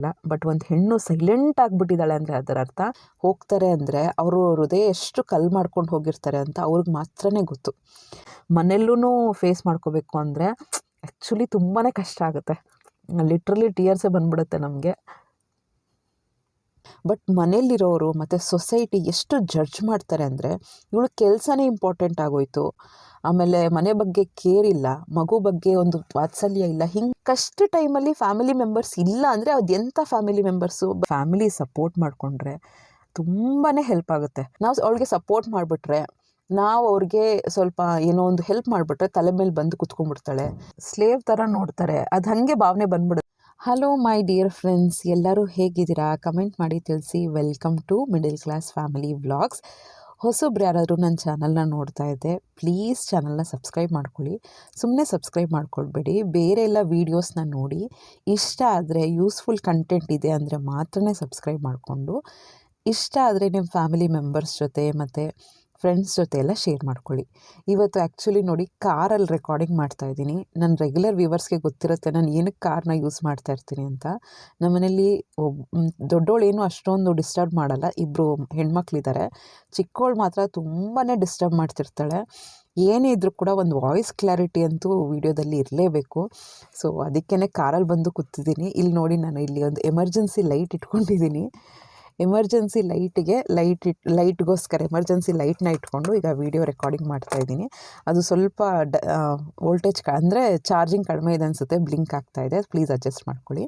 ಇಲ್ಲ. ಬಟ್ ಒಂದು ಹೆಣ್ಣು ಸೈಲೆಂಟ್ ಆಗಿಬಿಟ್ಟಿದ್ದಾಳೆ ಅಂದರೆ ಅದರ ಅರ್ಥ ಹೋಗ್ತಾರೆ ಅಂದರೆ ಅವರು ಹೃದಯ ಎಷ್ಟು ಕಲ್ಲು ಮಾಡ್ಕೊಂಡು ಹೋಗಿರ್ತಾರೆ ಅಂತ ಅವ್ರಿಗೆ ಮಾತ್ರನೇ ಗೊತ್ತು. ಮನೆಯಲ್ಲೂ ಫೇಸ್ ಮಾಡ್ಕೋಬೇಕು ಅಂದರೆ ಆ್ಯಕ್ಚುಲಿ ತುಂಬಾ ಕಷ್ಟ ಆಗುತ್ತೆ. ಲಿಟ್ರಲಿ ಟಿಯರ್ಸೇ ಬಂದ್ಬಿಡುತ್ತೆ ನಮಗೆ. ಬಟ್ ಮನೆಯಲ್ಲಿರೋರು ಮತ್ತು ಸೊಸೈಟಿ ಎಷ್ಟು ಜಡ್ಜ್ ಮಾಡ್ತಾರೆ ಅಂದರೆ ಇವಳು ಕೆಲಸನೇ ಇಂಪಾರ್ಟೆಂಟ್ ಆಗೋಯ್ತು. ಆಮೇಲೆ ಮನೆ ಬಗ್ಗೆ ಕೇರ್ ಇಲ್ಲ, ಮಗು ಬಗ್ಗೆ ಒಂದು ವಾತ್ಸಲ್ಯ ಇಲ್ಲ. ಹಿಂಗೆ ಕಷ್ಟ ಟೈಮಲ್ಲಿ ಫ್ಯಾಮಿಲಿ ಮೆಂಬರ್ಸ್ ಇಲ್ಲ ಅಂದರೆ ಅದು ಎಂಥ ಫ್ಯಾಮಿಲಿ ಮೆಂಬರ್ಸು ಫ್ಯಾಮಿಲಿ ಸಪೋರ್ಟ್ ಮಾಡಿಕೊಂಡ್ರೆ ತುಂಬಾ ಹೆಲ್ಪ್ ಆಗುತ್ತೆ. ನಾವು ಅವಳಿಗೆ ಸಪೋರ್ಟ್ ಮಾಡಿಬಿಟ್ರೆ, ನಾವು ಅವ್ರಿಗೆ ಸ್ವಲ್ಪ ಏನೋ ಒಂದು ಹೆಲ್ಪ್ ಮಾಡಿಬಿಟ್ರೆ ತಲೆ ಮೇಲೆ ಬಂದು ಕುತ್ಕೊಂಡ್ಬಿಡ್ತಾಳೆ. ಸ್ಲೇವ್ ಥರ ನೋಡ್ತಾರೆ. ಅದು ಹಾಗೆ ಭಾವನೆ ಬಂದ್ಬಿಡುತ್ತೆ. ಹಲೋ ಮೈ ಡಿಯರ್ ಫ್ರೆಂಡ್ಸ್ ಎಲ್ಲರೂ ಹೇಗಿದ್ದೀರಾ? ಕಮೆಂಟ್ ಮಾಡಿ ತಿಳಿಸಿ. Welcome to middle class family vlogs ಹೊಸೊಬ್ರು ಯಾರಾದರೂ ನನ್ನ ಚಾನಲ್ನ ನೋಡ್ತಾ ಇದ್ದೆ ಪ್ಲೀಸ್ ಚಾನಲ್ನ ಸಬ್ಸ್ಕ್ರೈಬ್ ಮಾಡ್ಕೊಳ್ಳಿ. ಸುಮ್ಮನೆ ಸಬ್ಸ್ಕ್ರೈಬ್ ಮಾಡ್ಕೊಳ್ಬೇಡಿ. ಬೇರೆ ಎಲ್ಲ ವೀಡಿಯೋಸ್ನ ನೋಡಿ. ಇಷ್ಟ ಆದರೆ ಯೂಸ್ಫುಲ್ ಕಂಟೆಂಟ್ ಇದೆ ಅಂದರೆ ಮಾತ್ರ ಸಬ್ಸ್ಕ್ರೈಬ್ ಮಾಡಿಕೊಂಡು. ಇಷ್ಟ ಆದರೆ ನಿಮ್ಮ ಫ್ಯಾಮಿಲಿ ಮೆಂಬರ್ಸ್ ಜೊತೆ ಮತ್ತು ಫ್ರೆಂಡ್ಸ್ ಜೊತೆ ಎಲ್ಲ ಶೇರ್ ಮಾಡ್ಕೊಳ್ಳಿ. ಇವತ್ತು ಆ್ಯಕ್ಚುಲಿ ನೋಡಿ ಕಾರಲ್ಲಿ ರೆಕಾರ್ಡಿಂಗ್ ಮಾಡ್ತಾ ಇದ್ದೀನಿ. ನನ್ನ ರೆಗ್ಯುಲರ್ ವ್ಯೂವರ್ಸ್ಗೆ ಗೊತ್ತಿರುತ್ತೆ ನಾನು ಏನಕ್ಕೆ ಕಾರ್ನ ಯೂಸ್ ಮಾಡ್ತಾ ಇರ್ತೀನಿ ಅಂತ. ನಮ್ಮನೇಲಿ ಒಬ್ ದೊಡ್ಡವಳೇನು ಅಷ್ಟೊಂದು ಡಿಸ್ಟರ್ಬ್ ಮಾಡಲ್ಲ. ಇಬ್ಬರು ಹೆಣ್ಮಕ್ಳಿದ್ದಾರೆ ಚಿಕ್ಕವಳು ಮಾತ್ರ ತುಂಬಾ ಡಿಸ್ಟರ್ಬ್ ಮಾಡ್ತಿರ್ತಾಳೆ. ಏನೇ ಇದ್ರೂ ಕೂಡ ಒಂದು ವಾಯ್ಸ್ ಕ್ಲಾರಿಟಿ ಅಂತೂ ವೀಡಿಯೋದಲ್ಲಿ ಇರಲೇಬೇಕು. ಸೊ ಅದಕ್ಕೇ ಕಾರಲ್ಲಿ ಬಂದು ಕೂತಿದ್ದೀನಿ. ಇಲ್ಲಿ ನೋಡಿ ನಾನು ಇಲ್ಲಿ ಒಂದು ಎಮರ್ಜೆನ್ಸಿ ಲೈಟ್ ಇಟ್ಕೊಂಡಿದ್ದೀನಿ. ಎಮರ್ಜೆನ್ಸಿ ಲೈಟಿಗೆ ಲೈಟ್ ಇಟ್ ಲೈಟ್ಗೋಸ್ಕರ ಎಮರ್ಜೆನ್ಸಿ ಲೈಟ್ನ ಇಟ್ಕೊಂಡು ಈಗ ವೀಡಿಯೋ ರೆಕಾರ್ಡಿಂಗ್ ಮಾಡ್ತಾ ಇದ್ದೀನಿ. ಅದು ಸ್ವಲ್ಪ ಡ ವೋಲ್ಟೇಜ್ ಅಂದರೆ ಚಾರ್ಜಿಂಗ್ ಕಡಿಮೆ ಇದೆ ಅನಿಸುತ್ತೆ ಬ್ಲಿಂಕ್ ಆಗ್ತಾ ಇದೆ ಪ್ಲೀಸ್ ಅಡ್ಜಸ್ಟ್ ಮಾಡ್ಕೊಳ್ಳಿ.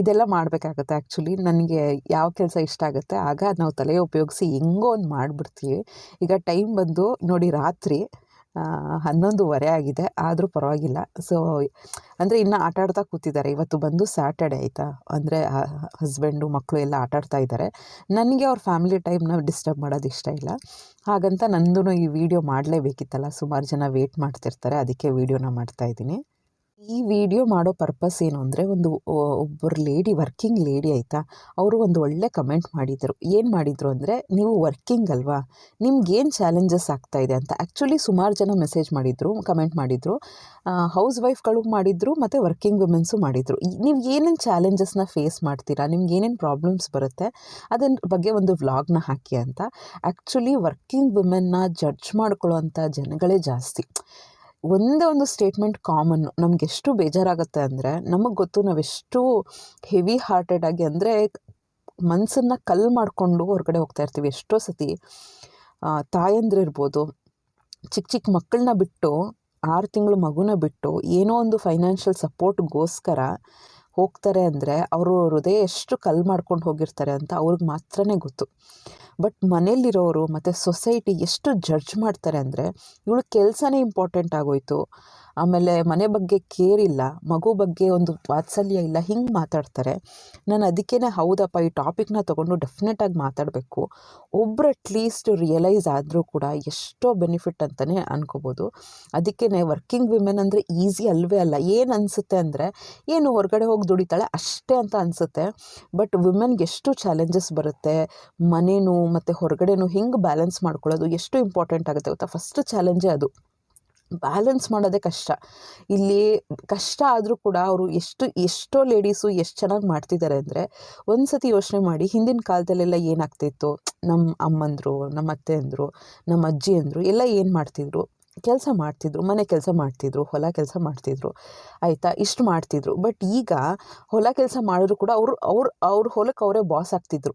ಇದೆಲ್ಲ ಮಾಡಬೇಕಾಗುತ್ತೆ ಆ್ಯಕ್ಚುಲಿ ನನಗೆ ಯಾವ ಕೆಲಸ ಇಷ್ಟ ಆಗುತ್ತೆ, ಆಗ ನಾವು ತಲೆ ಉಪಯೋಗಿಸಿ ಹೆಂಗೋ ಒಂದು ಮಾಡಿಬಿಡ್ತೀವಿ. ಈಗ ಟೈಮ್ ಬಂದು ನೋಡಿ ರಾತ್ರಿ ಹನ್ನೊಂದುವರೆ ಆಗಿದೆ, ಆದರೂ ಪರವಾಗಿಲ್ಲ. ಸೊ ಅಂದರೆ ಇನ್ನು ಆಟ ಆಡ್ತಾ ಕೂತಿದ್ದಾರೆ. ಇವತ್ತು ಬಂದು ಸ್ಯಾಟರ್ಡೆ ಆಯಿತಾ? ಅಂದರೆ ಹಸ್ಬೆಂಡು ಮಕ್ಕಳು ಎಲ್ಲ ಆಟ ಆಡ್ತಾ ಇದ್ದಾರೆ. ನನಗೆ ಅವ್ರ ಫ್ಯಾಮಿಲಿ ಟೈಮ್ನ ಡಿಸ್ಟರ್ಬ್ ಮಾಡೋದು ಇಷ್ಟ ಇಲ್ಲ. ಹಾಗಂತ ನಂದು ಈ ವಿಡಿಯೋ ಮಾಡಲೇಬೇಕಿತ್ತಲ್ಲ. ಸುಮಾರು ಜನ ವೇಟ್ ಮಾಡ್ತಿರ್ತಾರೆ. ಅದಕ್ಕೆ ವೀಡಿಯೋನ ಮಾಡ್ತಾಯಿದ್ದೀನಿ ಈ ವಿಡಿಯೋ ಮಾಡೋ ಪರ್ಪಸ್ ಏನು ಅಂದರೆ ಒಂದು ಒಬ್ಬರು ಲೇಡಿ, ವರ್ಕಿಂಗ್ ಲೇಡಿ ಆಯಿತಾ? ಅವರು ಒಂದು ಒಳ್ಳೆ ಕಮೆಂಟ್ ಮಾಡಿದರು. ಏನು ಮಾಡಿದರು ಅಂದರೆ, ನೀವು ವರ್ಕಿಂಗ್ ಅಲ್ವಾ? ನಿಮ್ಗೇನು ಚಾಲೆಂಜಸ್ ಆಗ್ತಾ ಇದೆ ಅಂತ. ಆ್ಯಕ್ಚುಲಿ ಸುಮಾರು ಜನ ಮೆಸೇಜ್ ಮಾಡಿದರು, ಕಮೆಂಟ್ ಮಾಡಿದರು. ಹೌಸ್ ವೈಫ್ಗಳು ಮಾಡಿದರು, ಮತ್ತು ವರ್ಕಿಂಗ್ ವುಮೆನ್ಸು ಮಾಡಿದರು. ನೀವು ಏನೇನು ಚಾಲೆಂಜಸ್ನ ಫೇಸ್ ಮಾಡ್ತೀರಾ? ನಿಮ್ಗೆ ಏನೇನು ಪ್ರಾಬ್ಲಮ್ಸ್ ಬರುತ್ತೆ? ಅದನ್ನ ಬಗ್ಗೆ ಒಂದು ವ್ಲಾಗ್ನ ಹಾಕಿ ಅಂತ. ಆ್ಯಕ್ಚುಲಿ ವರ್ಕಿಂಗ್ ವುಮೆನ್ನ ಜಡ್ಜ್ ಮಾಡ್ಕೊಳ್ಳೋವಂಥ ಜನಗಳೇ ಜಾಸ್ತಿ. ಒಂದೇ ಒಂದು ಸ್ಟೇಟ್ಮೆಂಟ್ ಕಾಮನ್ನು ನಮ್ಗೆ ಎಷ್ಟು ಬೇಜಾರಾಗುತ್ತೆ ಅಂದರೆ, ನಮಗೆ ಗೊತ್ತು ನಾವೆಷ್ಟು ಹೆವಿ ಹಾರ್ಟೆಡ್ ಆಗಿ ಅಂದರೆ ಮನಸ್ಸನ್ನು ಕಲ್ಲು ಮಾಡಿಕೊಂಡು ಹೊರಗಡೆ ಹೋಗ್ತಾ ಇರ್ತೀವಿ. ಎಷ್ಟೋ ಸತಿ ತಾಯಂದ್ರಿರ್ಬೋದು ಚಿಕ್ಕ ಚಿಕ್ಕ ಮಕ್ಕಳನ್ನ ಬಿಟ್ಟು, ಆರು ತಿಂಗಳು ಮಗುನ ಬಿಟ್ಟು, ಏನೋ ಒಂದು ಫೈನಾನ್ಷಿಯಲ್ ಸಪೋರ್ಟ್ಗೋಸ್ಕರ ಹೋಗ್ತಾರೆ ಅಂದರೆ ಅವರು ಹೃದಯ ಎಷ್ಟು ಕಲ್ ಮಾಡ್ಕೊಂಡು ಹೋಗಿರ್ತಾರೆ ಅಂತ ಅವ್ರಿಗೆ ಮಾತ್ರನೇ ಗೊತ್ತು. ಬಟ್ ಮನೇಲಿರೋರು ಮತ್ತು ಸೊಸೈಟಿ ಎಷ್ಟು ಜಡ್ಜ್ ಮಾಡ್ತಾರೆ ಅಂದರೆ ಇವಳು ಕೆಲಸನೇ ಇಂಪಾರ್ಟೆಂಟ್ ಆಗೋಯ್ತು. ಆಮೇಲೆ ಮನೆ ಬಗ್ಗೆ ಕೇರ್ ಇಲ್ಲ, ಮಗು ಬಗ್ಗೆ ಒಂದು ವಾತ್ಸಲ್ಯ ಇಲ್ಲ, ಹಿಂಗೆ ಮಾತಾಡ್ತಾರೆ. ನಾನು ಅದಕ್ಕೇ ಹೌದಪ್ಪ, ಈ ಟಾಪಿಕ್ನ ತೊಗೊಂಡು ಡೆಫಿನೆಟಾಗಿ ಮಾತಾಡಬೇಕು. ಒಬ್ಬರು ಅಟ್ಲೀಸ್ಟ್ ರಿಯಲೈಸ್ ಆದರೂ ಕೂಡ ಎಷ್ಟೋ ಬೆನಿಫಿಟ್ ಅಂತಲೇ ಅನ್ಕೋಬೋದು. ಅದಕ್ಕೇ ವರ್ಕಿಂಗ್ ವಿಮೆನ್ ಅಂದರೆ ಈಸಿ ಅಲ್ವೇ ಅಲ್ಲ. ಏನು ಅನಿಸುತ್ತೆ ಅಂದರೆ, ಏನು ಹೊರಗಡೆ ಹೋಗಿ ದುಡಿತಾಳೆ ಅಷ್ಟೇ ಅಂತ ಅನಿಸುತ್ತೆ. ಬಟ್ ವಿಮೆನ್ಗೆ ಎಷ್ಟು ಚಾಲೆಂಜಸ್ ಬರುತ್ತೆ, ಮನೇನು ಮತ್ತು ಹೊರಗಡೆನೂ ಹಿಂಗೆ ಬ್ಯಾಲೆನ್ಸ್ ಮಾಡ್ಕೊಳ್ಳೋದು ಎಷ್ಟು ಇಂಪಾರ್ಟೆಂಟ್ ಆಗುತ್ತೆ ಗೊತ್ತಾ? ಫಸ್ಟ್ ಚಾಲೆಂಜೇ ಅದು. ಬ್ಯಾಲೆನ್ಸ್ ಮಾಡೋದೇ ಕಷ್ಟ. ಇಲ್ಲಿ ಕಷ್ಟ ಆದರೂ ಕೂಡ ಅವರು ಎಷ್ಟು, ಎಷ್ಟೋ ಲೇಡೀಸು ಎಷ್ಟು ಚೆನ್ನಾಗಿ ಮಾಡ್ತಿದ್ದಾರೆ ಅಂದರೆ ಒಂದು ಸತಿ ಯೋಚನೆ ಮಾಡಿ ಹಿಂದಿನ ಕಾಲದಲ್ಲೆಲ್ಲ ಏನಾಗ್ತಿತ್ತು? ನಮ್ಮ ಅಮ್ಮಂದರು ನಮ್ಮ ಅತ್ತೆ ಅಂದರು ನಮ್ಮ ಅಜ್ಜಿ ಅಂದರು ಎಲ್ಲ ಏನು ಮಾಡ್ತಿದ್ರು? ಕೆಲಸ ಮಾಡ್ತಿದ್ರು, ಮನೆ ಕೆಲಸ ಮಾಡ್ತಿದ್ರು, ಹೊಲ ಕೆಲಸ ಮಾಡ್ತಿದ್ರು, ಆಯಿತಾ? ಇಷ್ಟು ಮಾಡ್ತಿದ್ರು. ಬಟ್ ಈಗ ಹೊಲ ಕೆಲಸ ಮಾಡಿದ್ರು ಕೂಡ ಅವರು, ಅವ್ರು, ಅವ್ರ ಹೊಲಕ್ಕೆ ಅವರೇ ಬಾಸ್ ಆಗ್ತಿದ್ರು.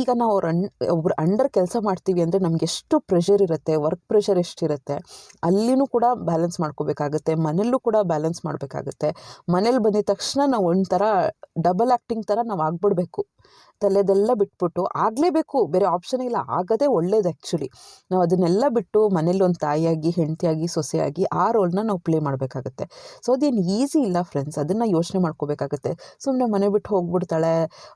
ಈಗ ನಾವು ಅವ್ರ ಅಂಡ್ ಒಬ್ರು ಅಂಡರ್ ಕೆಲಸ ಮಾಡ್ತೀವಿ ಅಂದರೆ ನಮ್ಗೆ ಎಷ್ಟು ಪ್ರೆಷರ್ ಇರುತ್ತೆ ವರ್ಕ್ ಪ್ರೆಷರ್ ಎಷ್ಟಿರುತ್ತೆ, ಅಲ್ಲಿನೂ ಕೂಡ ಬ್ಯಾಲೆನ್ಸ್ ಮಾಡ್ಕೋಬೇಕಾಗುತ್ತೆ, ಮನೆಯಲ್ಲೂ ಕೂಡ ಬ್ಯಾಲೆನ್ಸ್ ಮಾಡಬೇಕಾಗತ್ತೆ. ಮನೇಲಿ ಬಂದಿದ ತಕ್ಷಣ ನಾವು ಒಂಥರ ಡಬಲ್ ಆ್ಯಕ್ಟಿಂಗ್ ಥರ ನಾವು ಆಗ್ಬಿಡ್ಬೇಕು. ತಲೆದೆಲ್ಲ ಬಿಟ್ಬಿಟ್ಟು ಆಗಲೇಬೇಕು ಬೇರೆ ಆಪ್ಷನ್ ಇಲ್ಲ, ಆಗದೇ ಒಳ್ಳೇದು ಆ್ಯಕ್ಚುಲಿ ನಾವು ಅದನ್ನೆಲ್ಲ ಬಿಟ್ಟು ಮನೇಲಿ ಒಂದು ತಾಯಿಯಾಗಿ, ಹೆಂಡತಿಯಾಗಿ, ಸೊಸೆಯಾಗಿ ಆ ರೋಲ್ನ ನಾವು ಪ್ಲೇ ಮಾಡಬೇಕಾಗತ್ತೆ. ಸೊ ಅದೇನು ಈಸಿ ಇಲ್ಲ ಫ್ರೆಂಡ್ಸ್ ಅದನ್ನು ಯೋಚನೆ ಮಾಡ್ಕೋಬೇಕಾಗತ್ತೆ. ಸುಮ್ಮನೆ ಮನೆ ಬಿಟ್ಟು ಹೋಗ್ಬಿಡ್ತಾಳೆ,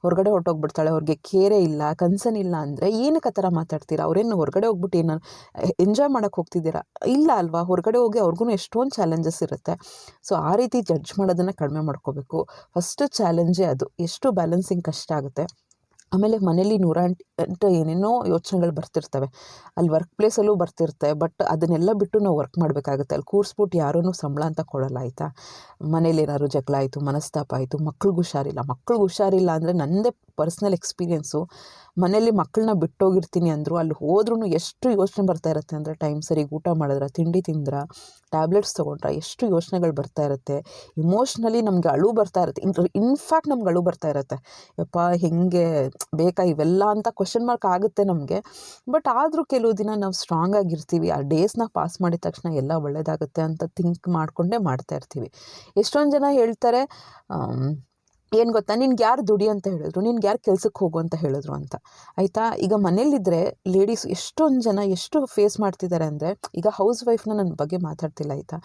ಹೊರಗಡೆ ಹೊರಟೋಗ್ಬಿಡ್ತಾಳೆ, ಅವ್ರಿಗೆ ಕೇರೆ ಇಲ್ಲ ಕನ್ಸನ್ ಇಲ್ಲ ಅಂದರೆ ಏನಕ್ಕೆ ಆ ಥರ ಮಾತಾಡ್ತೀರಾ? ಅವ್ರೇನು ಹೊರಗಡೆ ಹೋಗ್ಬಿಟ್ಟು ಏನು ಎಂಜಾಯ್ ಮಾಡೋಕ್ಕೆ ಹೋಗ್ತಿದ್ದೀರಾ? ಇಲ್ಲ ಅಲ್ವಾ? ಹೊರಗಡೆ ಹೋಗಿ ಅವ್ರಿಗೂ ಎಷ್ಟೊಂದು ಚಾಲೆಂಜಸ್ ಇರುತ್ತೆ. ಸೊ ಆ ರೀತಿ ಜಡ್ಜ್ ಮಾಡೋದನ್ನು ಕಡಿಮೆ ಮಾಡ್ಕೋಬೇಕು. ಫಸ್ಟ್ ಚಾಲೆಂಜೇ ಅದು. ಎಷ್ಟು ಬ್ಯಾಲೆನ್ಸಿಂಗ್ ಕಷ್ಟ ಆಗುತ್ತೆ. ಆಮೇಲೆ ಮನೇಲಿ ನೂರ ಎಂಟು ಏನೇನೋ ಯೋಚನೆಗಳು ಬರ್ತಿರ್ತವೆ. ಅಲ್ಲಿ ವರ್ಕ್ ಪ್ಲೇಸಲ್ಲೂ ಬರ್ತಿರ್ತವೆ ಬಟ್ ಅದನ್ನೆಲ್ಲ ಬಿಟ್ಟು ನಾವು ವರ್ಕ್ ಮಾಡಬೇಕಾಗುತ್ತೆ. ಅಲ್ಲಿ ಕೂರಿಸ್ಬಿಟ್ಟು ಯಾರೂ ಸಂಬಳ ಅಂತ ಕೊಡೋಲ್ಲ, ಆಯಿತಾ? ಮನೇಲಿ ಏನಾದ್ರು ಜಗಳ ಆಯಿತು, ಮನಸ್ತಾಪ ಆಯಿತು, ಮಕ್ಳಿಗೆ ಹುಷಾರಿಲ್ಲ. ಮಕ್ಳಿಗೆ ಹುಷಾರಿಲ್ಲ ಅಂದರೆ ನನ್ನದೇ ಪರ್ಸ್ನಲ್ ಎಕ್ಸ್ಪೀರಿಯೆನ್ಸು ಮನೇಲಿ ಮಕ್ಕಳನ್ನ ಬಿಟ್ಟೋಗಿರ್ತೀನಿ ಅಂದರು, ಅಲ್ಲಿ ಹೋದ್ರೂ ಎಷ್ಟು ಯೋಚನೆ ಬರ್ತಾ ಇರುತ್ತೆ ಅಂದರೆ ಟೈಮ್ ಸರಿಗೆ ಊಟ ಮಾಡಿದ್ರ, ತಿಂಡಿ ತಿಂದ್ರ ಟ್ಯಾಬ್ಲೆಟ್ಸ್ ತೊಗೊಂಡ್ರ ಎಷ್ಟು ಯೋಚನೆಗಳು ಬರ್ತಾ ಇರುತ್ತೆ. ಇಮೋಷ್ನಲಿ ನಮಗೆ ಅಳು ಬರ್ತಾ ಇರುತ್ತೆ. ಇನ್ ಇನ್ಫ್ಯಾಕ್ಟ್ ನಮ್ಗೆ ಅಳು ಬರ್ತಾ ಇರುತ್ತೆ. ಯಪ್ಪ, ಹೆಂಗೆ, ಬೇಕಾ ಇವೆಲ್ಲ ಅಂತ ಕ್ವಶನ್ ಮಾರ್ಕ್ ಆಗುತ್ತೆ ನಮಗೆ. ಬಟ್ ಆದರೂ ಕೆಲವು ದಿನ ನಾವು ಸ್ಟ್ರಾಂಗ್ ಆಗಿರ್ತೀವಿ. ಆ ಡೇಸ್ನ ಪಾಸ್ ಮಾಡಿದ ತಕ್ಷಣ ಎಲ್ಲ ಒಳ್ಳೆಯದಾಗುತ್ತೆ ಅಂತ ಥಿಂಕ್ ಮಾಡಿಕೊಂಡೇ ಮಾಡ್ತಾ ಇರ್ತೀವಿ. ಎಷ್ಟೊಂದು ಜನ ಹೇಳ್ತಾರೆ ಏನು ಗೊತ್ತಾ? ನಿನ್ಗೆ ಯಾರು ದುಡಿ ಅಂತ ಹೇಳಿದ್ರು? ನಿನ್ಗೆ ಯಾರು ಕೆಲ್ಸಕ್ಕೆ ಹೋಗು ಅಂತ ಹೇಳಿದ್ರು ಅಂತ. ಆಯಿತಾ? ಈಗ ಮನೇಲಿದ್ದರೆ ಲೇಡೀಸ್ ಎಷ್ಟೊಂದು ಜನ ಎಷ್ಟು ಫೇಸ್ ಮಾಡ್ತಿದ್ದಾರೆ ಅಂದರೆ ಈಗ ಹೌಸ್ ವೈಫ್ನ ನನ್ನ ಬಗ್ಗೆ ಮಾತಾಡ್ತಿಲ್ಲ, ಆಯಿತಾ?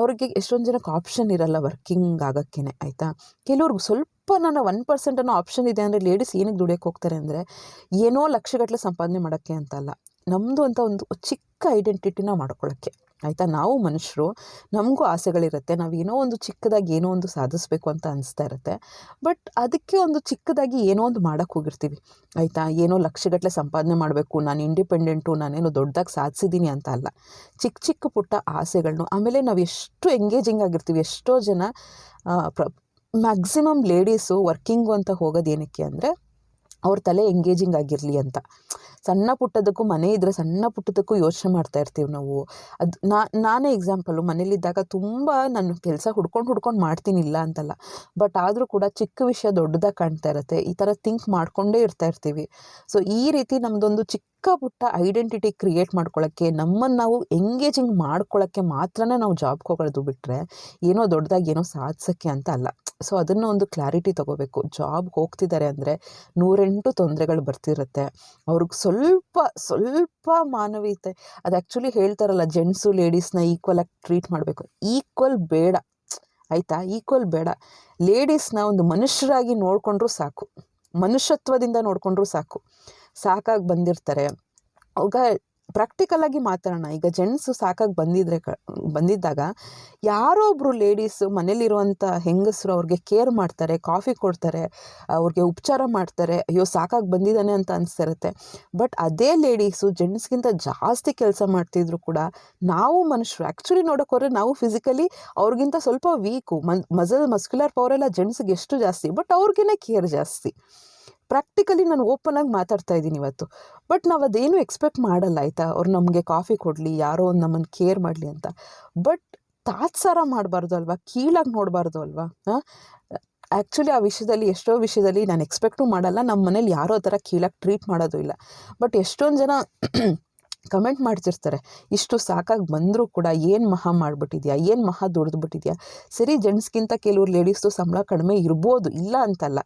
ಅವ್ರಿಗೆ ಎಷ್ಟೊಂದು ಜನಕ್ಕೆ ಆಪ್ಷನ್ ಇರಲ್ಲ ವರ್ಕಿಂಗ್ ಆಗೋಕ್ಕೇ ಆಯಿತಾ? ಕೆಲವ್ರಿಗೆ ಸ್ವಲ್ಪ ನಾನು ಒನ್ ಪರ್ಸೆಂಟ್ ಅನ್ನೋ ಆಪ್ಷನ್ ಇದೆ ಅಂದರೆ ಲೇಡೀಸ್ ಏನಕ್ಕೆ ದುಡಿಯೋಕ್ಕೆ ಹೋಗ್ತಾರೆ ಅಂದರೆ ಏನೋ ಲಕ್ಷಗಟ್ಟಲೆ ಸಂಪಾದನೆ ಮಾಡೋಕ್ಕೆ ಅಂತಲ್ಲ ನಮ್ಮದು ಅಂತ ಒಂದು ಚಿಕ್ಕ ಐಡೆಂಟಿಟಿನ ಮಾಡ್ಕೊಳ್ಳೋಕ್ಕೆ ಆಯಿತಾ? ನಾವು ಮನುಷ್ಯರು, ನಮಗೂ ಆಸೆಗಳಿರುತ್ತೆ. ನಾವು ಏನೋ ಒಂದು ಚಿಕ್ಕದಾಗಿ ಏನೋ ಒಂದು ಸಾಧಿಸ್ಬೇಕು ಅಂತ ಅನಿಸ್ತಾ ಇರುತ್ತೆ. ಬಟ್ ಅದಕ್ಕೆ ಒಂದು ಚಿಕ್ಕದಾಗಿ ಏನೋ ಒಂದು ಮಾಡೋಕ್ಕೆ ಹೋಗಿರ್ತೀವಿ. ಆಯಿತಾ? ಏನೋ ಲಕ್ಷಗಟ್ಟಲೆ ಸಂಪಾದನೆ ಮಾಡಬೇಕು, ನಾನು ಇಂಡಿಪೆಂಡೆಂಟು ನಾನೇನು ದೊಡ್ಡದಾಗಿ ಸಾಧಿಸಿದ್ದೀನಿ ಅಂತ ಅಲ್ಲ. ಚಿಕ್ಕ ಚಿಕ್ಕ ಪುಟ್ಟ ಆಸೆಗಳನ್ನು ಆಮೇಲೆ ನಾವು ಎಷ್ಟು ಎಂಗೇಜಿಂಗ್ ಆಗಿರ್ತೀವಿ, ಎಷ್ಟೋ ಜನ ಪ್ರ ಮ್ಯಾಕ್ಸಿಮಮ್ ಲೇಡೀಸು ವರ್ಕಿಂಗು ಅಂತ ಹೋಗೋದು ಏನಕ್ಕೆ ಅಂದರೆ ಅವ್ರ ತಲೆ ಎಂಗೇಜಿಂಗ್ ಆಗಿರಲಿ ಅಂತ. ಸಣ್ಣ ಪುಟ್ಟದಕ್ಕೂ ಮನೆ ಇದ್ದರೆ ಸಣ್ಣ ಪುಟ್ಟದಕ್ಕೂ ಯೋಚನೆ ಮಾಡ್ತಾ ಇರ್ತೀವಿ ನಾವು. ಅದು ನಾನೇ ಎಕ್ಸಾಂಪಲು ಮನೇಲಿದ್ದಾಗ ತುಂಬ ನಾನು ಕೆಲಸ ಹುಡ್ಕೊಂಡು ಹುಡ್ಕೊಂಡು ಮಾಡ್ತೀನಿ ಇಲ್ಲ ಅಂತಲ್ಲ. ಬಟ್ ಆದರೂ ಕೂಡ ಚಿಕ್ಕ ವಿಷಯ ದೊಡ್ಡದಾಗಿ ಕಾಣ್ತಾ ಇರುತ್ತೆ. ಈ ಥರ ಥಿಂಕ್ ಮಾಡಿಕೊಂಡೇ ಇರ್ತಾ ಇರ್ತೀವಿ. ಸೊ ಈ ರೀತಿ ನಮ್ಮದೊಂದು ಚಿಕ್ಕ ಪುಟ್ಟ ಐಡೆಂಟಿಟಿ ಕ್ರಿಯೇಟ್ ಮಾಡ್ಕೊಳ್ಳೋಕ್ಕೆ ನಮ್ಮನ್ನು ನಾವು ಎಂಗೇಜಿಂಗ್ ಮಾಡ್ಕೊಳ್ಳೋಕ್ಕೆ ಮಾತ್ರನೇ ನಾವು ಜಾಬ್ಗೆ ಹೋಗೋದು ಬಿಟ್ಟರೆ ಏನೋ ದೊಡ್ಡದಾಗಿ ಏನೋ ಸಾಧಿಸೋಕ್ಕೆ ಅಂತ ಅಲ್ಲ. ಸೊ ಅದನ್ನು ಒಂದು ಕ್ಲಾರಿಟಿ ತೊಗೋಬೇಕು. ಜಾಬ್ ಹೋಗ್ತಿದ್ದಾರೆ ಅಂದರೆ ನೂರೆಂಟು ತೊಂದರೆಗಳು ಬರ್ತಿರುತ್ತೆ. ಅವ್ರಿಗೆ ಸ್ವಲ್ಪ ಸ್ವಲ್ಪ ಮಾನವೀಯತೆ, ಅದು ಆ್ಯಕ್ಚುಲಿ ಹೇಳ್ತಾರಲ್ಲ ಜೆಂಟ್ಸು ಲೇಡೀಸ್ನ ಈಕ್ವಲಾಗಿ ಟ್ರೀಟ್ ಮಾಡಬೇಕು. ಈಕ್ವಲ್ ಬೇಡ. ಆಯಿತಾ? ಈಕ್ವಲ್ ಬೇಡ. ಲೇಡೀಸ್ನ ಒಂದು ಮನುಷ್ಯರಾಗಿ ನೋಡಿಕೊಂಡ್ರೂ ಸಾಕು. ಮನುಷ್ಯತ್ವದಿಂದ ನೋಡಿಕೊಂಡ್ರೂ ಸಾಕು. ಸಾಕಾಗಿ ಬಂದಿರ್ತಾರೆ. ಅವಾಗ ಪ್ರಾಕ್ಟಿಕಲಾಗಿ ಮಾತಾಡೋಣ. ಈಗ ಜೆಂಟ್ಸು ಸಾಕಾಗಿ ಬಂದಿದ್ರೆ ಕ, ಬಂದಿದ್ದಾಗ ಯಾರೋ ಒಬ್ಬರು ಲೇಡೀಸು ಮನೇಲಿರುವಂಥ ಹೆಂಗಸರು ಅವ್ರಿಗೆ ಕೇರ್ ಮಾಡ್ತಾರೆ ಕಾಫಿ ಕೊಡ್ತಾರೆ, ಅವ್ರಿಗೆ ಉಪಚಾರ ಮಾಡ್ತಾರೆ, ಅಯ್ಯೋ ಸಾಕಾಗಿ ಬಂದಿದ್ದಾನೆ ಅಂತ ಅನಿಸ್ತಿರುತ್ತೆ. ಬಟ್ ಅದೇ ಲೇಡೀಸು ಜೆಂಟ್ಸ್ಗಿಂತ ಜಾಸ್ತಿ ಕೆಲಸ ಮಾಡ್ತಿದ್ರು ಕೂಡ ನಾವು ಮನುಷ್ಯರು ಆ್ಯಕ್ಚುಲಿ ನೋಡೋಕೆ ಹೋದ್ರೆ ನಾವು ಫಿಸಿಕಲಿ ಅವ್ರಿಗಿಂತ ಸ್ವಲ್ಪ ವೀಕು ಮನ್ ಮಸಲ್ ಮಸ್ಕ್ಯುಲರ್ ಪವರೆಲ್ಲ ಜೆಂಟ್ಸ್ಗೆ ಎಷ್ಟು ಜಾಸ್ತಿ ಬಟ್ ಅವ್ರಿಗೇನೆ ಕೇರ್ ಜಾಸ್ತಿ. ಪ್ರಾಕ್ಟಿಕಲಿ ನಾನು ಓಪನ್ ಆಗಿ ಮಾತಾಡ್ತಾ ಇದ್ದೀನಿ ಇವತ್ತು. ಬಟ್ ನಾವು ಅದೇನು ಎಕ್ಸ್ಪೆಕ್ಟ್ ಮಾಡಲ್ಲ, ಆಯಿತಾ? ಅವ್ರು ನಮಗೆ ಕಾಫಿ ಕೊಡಲಿ, ಯಾರೋ ಒಂದು ನಮ್ಮನ್ನು ಕೇರ್ ಮಾಡಲಿ ಅಂತ. ಬಟ್ ತಾತ್ಸಾರ ಮಾಡಬಾರ್ದು ಅಲ್ವಾ? ಕೀಳಾಗಿ ನೋಡಬಾರ್ದು ಅಲ್ವಾ? ಹಾಂ? ಆ್ಯಕ್ಚುಲಿ ಆ ವಿಷಯದಲ್ಲಿ, ಎಷ್ಟೋ ವಿಷಯದಲ್ಲಿ ನಾನು ಎಕ್ಸ್ಪೆಕ್ಟು ಮಾಡಲ್ಲ. ನಮ್ಮ ಮನೇಲಿ ಯಾರೋ ಥರ ಕೀಳಾಗಿ ಟ್ರೀಟ್ ಮಾಡೋದು ಇಲ್ಲ. ಬಟ್ ಎಷ್ಟೊಂದು ಜನ ಕಮೆಂಟ್ ಮಾಡ್ತಿರ್ತಾರೆ. ಇಷ್ಟು ಸಾಕಾಗಿ ಬಂದರೂ ಕೂಡ ಏನು ಮಹಾ ಮಾಡಿಬಿಟ್ಟಿದ್ಯಾ? ಏನು ಮಹಾ ದುಡಿದ್ಬಿಟ್ಟಿದ್ಯಾ? ಸರಿ ಜೆಂಟ್ಸ್ಗಿಂತ ಕೆಲವ್ರು ಲೇಡೀಸ್ದು ಸಂಬಳ ಕಡಿಮೆ ಇರ್ಬೋದು, ಇಲ್ಲ ಅಂತಲ್ಲ.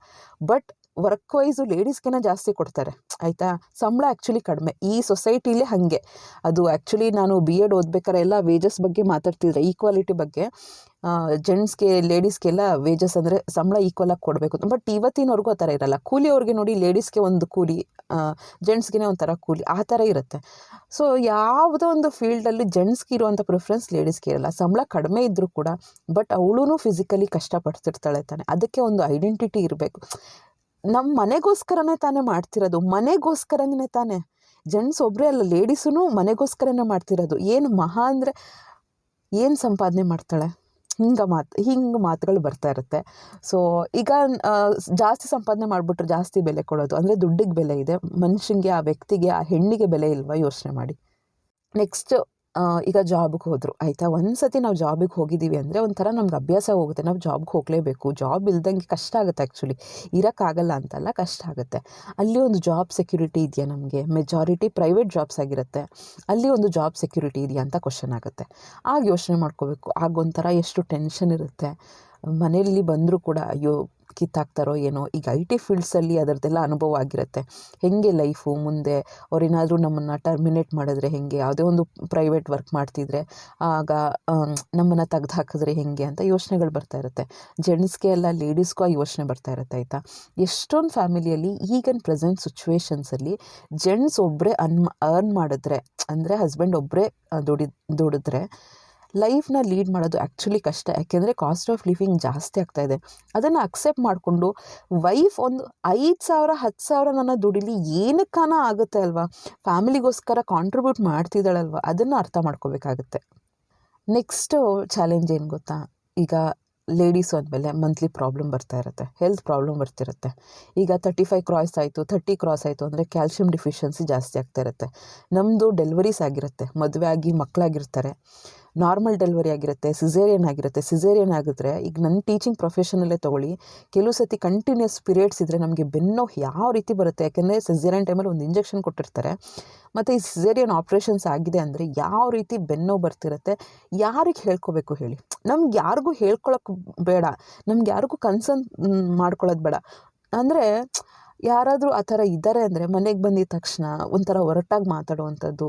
ಬಟ್ ವರ್ಕ್ ವೈಸು ಲೇಡೀಸ್ಗೆನ ಜಾಸ್ತಿ ಕೊಡ್ತಾರೆ. ಆಯಿತಾ? ಸಂಬಳ ಆ್ಯಕ್ಚುಲಿ ಕಡಿಮೆ. ಈ ಸೊಸೈಟಿಲೇ ಹಾಗೆ. ಅದು ಆ್ಯಕ್ಚುಲಿ ನಾನು ಬಿ ಎಡ್ ಓದ್ಬೇಕಾರೆ ಎಲ್ಲ ವೇಜಸ್ ಬಗ್ಗೆ ಮಾತಾಡ್ತಿದ್ರೆ ಈಕ್ವಾಲಿಟಿ ಬಗ್ಗೆ ಜೆಂಟ್ಸ್ಗೆ ಲೇಡೀಸ್ಗೆಲ್ಲ ವೇಜಸ್ ಅಂದರೆ ಸಂಬಳ ಈಕ್ವಲಾಗಿ ಕೊಡಬೇಕು ಬಟ್ ಇವತ್ತಿನವರೆಗೂ ಆ ಥರ ಇರಲ್ಲ. ಕೂಲಿ ಅವ್ರಿಗೆ ನೋಡಿ ಲೇಡೀಸ್ಗೆ ಒಂದು ಕೂಲಿ ಜೆಂಟ್ಸ್ಗೆ ಒಂಥರ ಕೂಲಿ. ಆ ಥರ ಇರುತ್ತೆ. ಸೊ ಯಾವುದೋ ಒಂದು ಫೀಲ್ಡಲ್ಲಿ ಜೆಂಟ್ಸ್ಗೆ ಇರುವಂಥ ಪ್ರಿಫರೆನ್ಸ್ ಲೇಡೀಸ್ಗೆ ಇರಲ್ಲ. ಸಂಬಳ ಕಡಿಮೆ ಇದ್ದರೂ ಕೂಡ ಬಟ್ ಅವಳೂ ಫಿಸಿಕಲಿ ಕಷ್ಟಪಡ್ತಿರ್ತಾಳೆ ತಾನೆ. ಅದಕ್ಕೆ ಒಂದು ಐಡೆಂಟಿಟಿ ಇರಬೇಕು. ನಮ್ಮ ಮನೆಗೋಸ್ಕರನೇ ತಾನೇ ಮಾಡ್ತಿರೋದು, ಮನೆಗೋಸ್ಕರನೇ ತಾನೇ. ಜೆಂಟ್ಸ್ ಒಬ್ಬರೇ ಅಲ್ಲ ಲೇಡೀಸೂ ಮನೆಗೋಸ್ಕರನೇ ಮಾಡ್ತಿರೋದು. ಏನು ಮಹಾ ಅಂದರೆ ಏನು ಸಂಪಾದನೆ ಮಾಡ್ತಾಳೆ? ಹಿಂಗೆ ಮಾತು, ಹಿಂಗೆ ಮಾತುಗಳು ಬರ್ತಾ ಇರುತ್ತೆ. ಸೊ ಈಗ ಜಾಸ್ತಿ ಸಂಪಾದನೆ ಮಾಡಿಬಿಟ್ರೆ ಜಾಸ್ತಿ ಬೆಲೆ ಕೊಡೋದು. ಅಂದರೆ ದುಡ್ಡಿಗೆ ಬೆಲೆ ಇದೆ. ಮನುಷ್ಯನಿಗೆ ಆ ವ್ಯಕ್ತಿಗೆ, ಆ ಹೆಣ್ಣಿಗೆ ಬೆಲೆ ಇಲ್ವಾ? ಯೋಚನೆ ಮಾಡಿ. ನೆಕ್ಸ್ಟ್ ಈಗ ಜಾಬ್ಗೆ ಹೋದರು. ಆಯಿತಾ? ಒಂದು ಸತಿ ನಾವು ಜಾಬಿಗೆ ಹೋಗಿದ್ದೀವಿ ಅಂದರೆ ಒಂಥರ ನಮ್ಗೆ ಅಭ್ಯಾಸ ಹೋಗುತ್ತೆ. ನಾವು ಜಾಬ್ಗೆ ಹೋಗಲೇಬೇಕು. ಜಾಬ್ ಇಲ್ದಂಗೆ ಕಷ್ಟ ಆಗುತ್ತೆ ಆ್ಯಕ್ಚುಲಿ ಇರೋಕ್ಕಾಗಲ್ಲ ಅಂತಲ್ಲ ಕಷ್ಟ ಆಗುತ್ತೆ. ಅಲ್ಲಿ ಒಂದು ಜಾಬ್ ಸೆಕ್ಯೂರಿಟಿ ಇದೆಯಾ ನಮಗೆ? ಮೆಜಾರಿಟಿ ಪ್ರೈವೇಟ್ ಜಾಬ್ಸ್ ಆಗಿರುತ್ತೆ. ಅಲ್ಲಿ ಒಂದು ಜಾಬ್ ಸೆಕ್ಯೂರಿಟಿ ಇದೆಯಾ ಅಂತ ಕ್ವಶನ್ ಆಗುತ್ತೆ. ಆಗ ಯೋಚನೆ ಮಾಡ್ಕೋಬೇಕು. ಆಗ ಒಂಥರ ಎಷ್ಟು ಟೆನ್ಷನ್ ಇರುತ್ತೆ. ಮನೆಯಲ್ಲಿ ಬಂದರೂ ಕೂಡ, ಅಯ್ಯೋ ಕಿತ್ತಾಕ್ತಾರೋ ಏನೋ, ಈಗ ಐ ಟಿ ಫೀಲ್ಡ್ಸಲ್ಲಿ ಅದರದ್ದೆಲ್ಲ ಅನುಭವ ಆಗಿರುತ್ತೆ. ಹೇಗೆ ಲೈಫು ಮುಂದೆ ಅವರೇನಾದರೂ ನಮ್ಮನ್ನು ಟರ್ಮಿನೇಟ್ ಮಾಡಿದ್ರೆ ಹೇಗೆ, ಯಾವುದೇ ಒಂದು ಪ್ರೈವೇಟ್ ವರ್ಕ್ ಮಾಡ್ತಿದ್ರೆ ಆಗ ನಮ್ಮನ್ನು ತೆಗ್ದು ಹಾಕಿದ್ರೆ ಹೇಗೆ ಅಂತ ಯೋಚನೆಗಳು ಬರ್ತಾ ಇರುತ್ತೆ. ಜೆಂಟ್ಸ್ಗೆ ಎಲ್ಲ ಲೇಡೀಸ್ಗೂ ಆ ಯೋಚನೆ ಬರ್ತಾ ಇರುತ್ತೆ, ಆಯಿತಾ? ಎಷ್ಟೊಂದು ಫ್ಯಾಮಿಲಿಯಲ್ಲಿ ಈಗಿನ ಪ್ರೆಸೆಂಟ್ ಸಿಚುವೇಶನ್ಸಲ್ಲಿ ಜೆಂಟ್ಸ್ ಒಬ್ಬರೇ ಅನ್ ಅರ್ನ್ ಮಾಡಿದ್ರೆ, ಅಂದರೆ ಹಸ್ಬೆಂಡ್ ಒಬ್ಬರೇ ದುಡಿ, ದುಡಿದ್ರೆ ಲೈಫ್ನ ಲೀಡ್ ಮಾಡೋದು ಆ್ಯಕ್ಚುಲಿ ಕಷ್ಟ. ಯಾಕೆಂದರೆ ಕಾಸ್ಟ್ ಆಫ್ ಲಿವಿಂಗ್ ಜಾಸ್ತಿ ಆಗ್ತಾ ಇದೆ. ಅದನ್ನು ಅಕ್ಸೆಪ್ಟ್ ಮಾಡಿಕೊಂಡು ವೈಫ್ ಒಂದು ಐದು ಸಾವಿರ, ಹತ್ತು ಸಾವಿರ ನನ್ನ ದುಡಿಲಿ ಏನಕ್ಕಾನ ಆಗುತ್ತೆ ಅಲ್ವಾ? ಫ್ಯಾಮಿಲಿಗೋಸ್ಕರ ಕಾಂಟ್ರಿಬ್ಯೂಟ್ ಮಾಡ್ತಿದ್ದಾಳಲ್ವ? ಅದನ್ನು ಅರ್ಥ ಮಾಡ್ಕೋಬೇಕಾಗುತ್ತೆ. ನೆಕ್ಸ್ಟು ಚಾಲೆಂಜ್ ಏನು ಗೊತ್ತಾ? ಈಗ ಲೇಡೀಸು ಅಂದಮೇಲೆ ಮಂತ್ಲಿ ಪ್ರಾಬ್ಲಮ್ ಬರ್ತಾ ಇರುತ್ತೆ. ಹೆಲ್ತ್ ಪ್ರಾಬ್ಲಮ್ ಬರ್ತಿರುತ್ತೆ. ಈಗ ತರ್ಟಿ ಫೈವ್ ಕ್ರಾಸ್ ಆಯಿತು ಥರ್ಟಿ ಕ್ರಾಸ್ ಆಯಿತು ಅಂದರೆ ಕ್ಯಾಲ್ಶಿಯಂ ಡಿಫಿಷಿಯನ್ಸಿ ಜಾಸ್ತಿ ಆಗ್ತಾ ಇರುತ್ತೆ. ನಮ್ಮದು ಡೆಲಿವರೀಸ್ ಆಗಿರುತ್ತೆ. ಮದುವೆ ಆಗಿ ಮಕ್ಕಳಾಗಿರ್ತಾರೆ ನಾರ್ಮಲ್ ಡೆಲಿವರಿ ಆಗಿರುತ್ತೆ ಸಿಸೇರಿಯನ್ ಆಗಿರುತ್ತೆ. ಸಿಸೇರಿಯನ್ ಆಗಿದ್ರೆ ಈಗ ನನ್ನ ಟೀಚಿಂಗ್ ಪ್ರೊಫೆಷನಲ್ಲೇ ತೊಗೊಳ್ಳಿ. ಕೆಲವು ಸತಿ ಕಂಟಿನ್ಯೂಸ್ ಪೀರಿಯಡ್ಸ್ ಇದ್ದರೆ ನಮಗೆ ಬೆನ್ನೋ ಯಾವ ರೀತಿ ಬರುತ್ತೆ? ಯಾಕೆಂದರೆ ಸಿಸೇರಿಯನ್ ಟೈಮಲ್ಲಿ ಒಂದು ಇಂಜೆಕ್ಷನ್ ಕೊಟ್ಟಿರ್ತಾರೆ. ಮತ್ತು ಈ ಸಿಸೇರಿಯನ್ ಆಪ್ರೇಷನ್ಸ್ ಆಗಿದೆ ಅಂದರೆ ಯಾವ ರೀತಿ ಬೆನ್ನೋ ಬರ್ತಿರುತ್ತೆ? ಯಾರಿಗೆ ಹೇಳ್ಕೋಬೇಕು ಹೇಳಿ? ನಮ್ಗೆ ಯಾರಿಗೂ ಹೇಳ್ಕೊಳಕ್ಕೆ ಬೇಡ. ನಮ್ಗೆ ಯಾರಿಗೂ ಕನ್ಸರ್ನ್ ಮಾಡ್ಕೊಳ್ಳೋದು ಬೇಡ. ಅಂದರೆ ಯಾರಾದರೂ ಆ ಥರ ಇದ್ದಾರೆ ಅಂದರೆ ಮನೆಗೆ ಬಂದಿದ ತಕ್ಷಣ ಒಂಥರ ಒರಟಾಗಿ ಮಾತಾಡುವಂಥದ್ದು.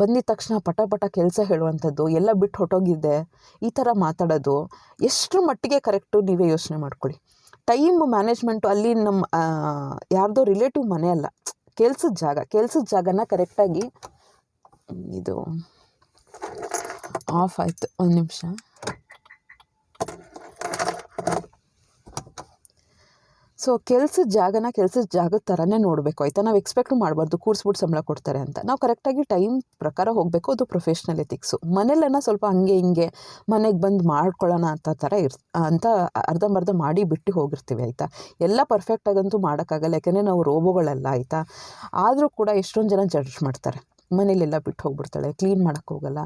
ಬಂದಿದ ತಕ್ಷಣ ಪಟ ಪಟ ಕೆಲಸ ಹೇಳುವಂಥದ್ದು, ಎಲ್ಲ ಬಿಟ್ಟು ಹೊಟ್ಟೋಗಿದ್ದೆ ಈ ಥರ ಮಾತಾಡೋದು, ಎಷ್ಟರ ಮಟ್ಟಿಗೆ ಕರೆಕ್ಟು ನೀವೇ ಯೋಚನೆ ಮಾಡ್ಕೊಳ್ಳಿ. ಟೈಮ್ ಮ್ಯಾನೇಜ್ಮೆಂಟು ಅಲ್ಲಿ ನಮ್ಮ ಯಾರ್ದೋ ರಿಲೇಟಿವ್ ಮನೆ ಅಲ್ಲ, ಕೆಲ್ಸದ ಜಾಗ, ಕೆಲ್ಸದ ಜಾಗನ ಕರೆಕ್ಟಾಗಿ, ಇದು, ಆಫ್ ಆಯಿತು, ಒಂದು ನಿಮಿಷ. ಸೊ ಕೆಲ್ಸದ ಜಾಗನ ಕೆಲ್ಸದ ಜಾಗದ ಥರನೇ ನೋಡಬೇಕು, ಆಯಿತಾ? ನಾವು ಎಕ್ಸ್ಪೆಕ್ಟ್ ಮಾಡಬಾರ್ದು ಕೂರಿಸ್ಬಿಟ್ಟು ಸಂಬಳ ಕೊಡ್ತಾರೆ ಅಂತ. ನಾವು ಕರೆಕ್ಟಾಗಿ ಟೈಮ್ ಪ್ರಕಾರ ಹೋಗಬೇಕು, ಅದು ಪ್ರೊಫೆಷ್ನಲ್ ಎಥಿಕ್ಸು ಮನೇಲೆಲ್ಲ ಸ್ವಲ್ಪ ಹಂಗೆ ಹಿಂಗೆ, ಮನೆಗೆ ಬಂದು ಮಾಡ್ಕೊಳ್ಳೋಣ ಅಂತ ಥರ ಇರ್, ಅಂತ ಅರ್ಧಂಬರ್ಧ ಮಾಡಿ ಬಿಟ್ಟು ಹೋಗಿರ್ತೀವಿ, ಆಯಿತಾ? ಎಲ್ಲ ಪರ್ಫೆಕ್ಟಾಗಂತೂ ಮಾಡೋಕ್ಕಾಗಲ್ಲ, ಯಾಕೆಂದರೆ ನಾವು ರೋಬೋಗಳಲ್ಲ, ಆಯಿತಾ? ಆದರೂ ಕೂಡ ಎಷ್ಟೊಂದು ಜನ ಜಡ್ಜ್ ಮಾಡ್ತಾರೆ. ಮನೇಲೆಲ್ಲ ಬಿಟ್ಟು ಹೋಗ್ಬಿಡ್ತಾಳೆ ಕ್ಲೀನ್ ಮಾಡೋಕ್ಕೆ ಹೋಗಲ್ಲ.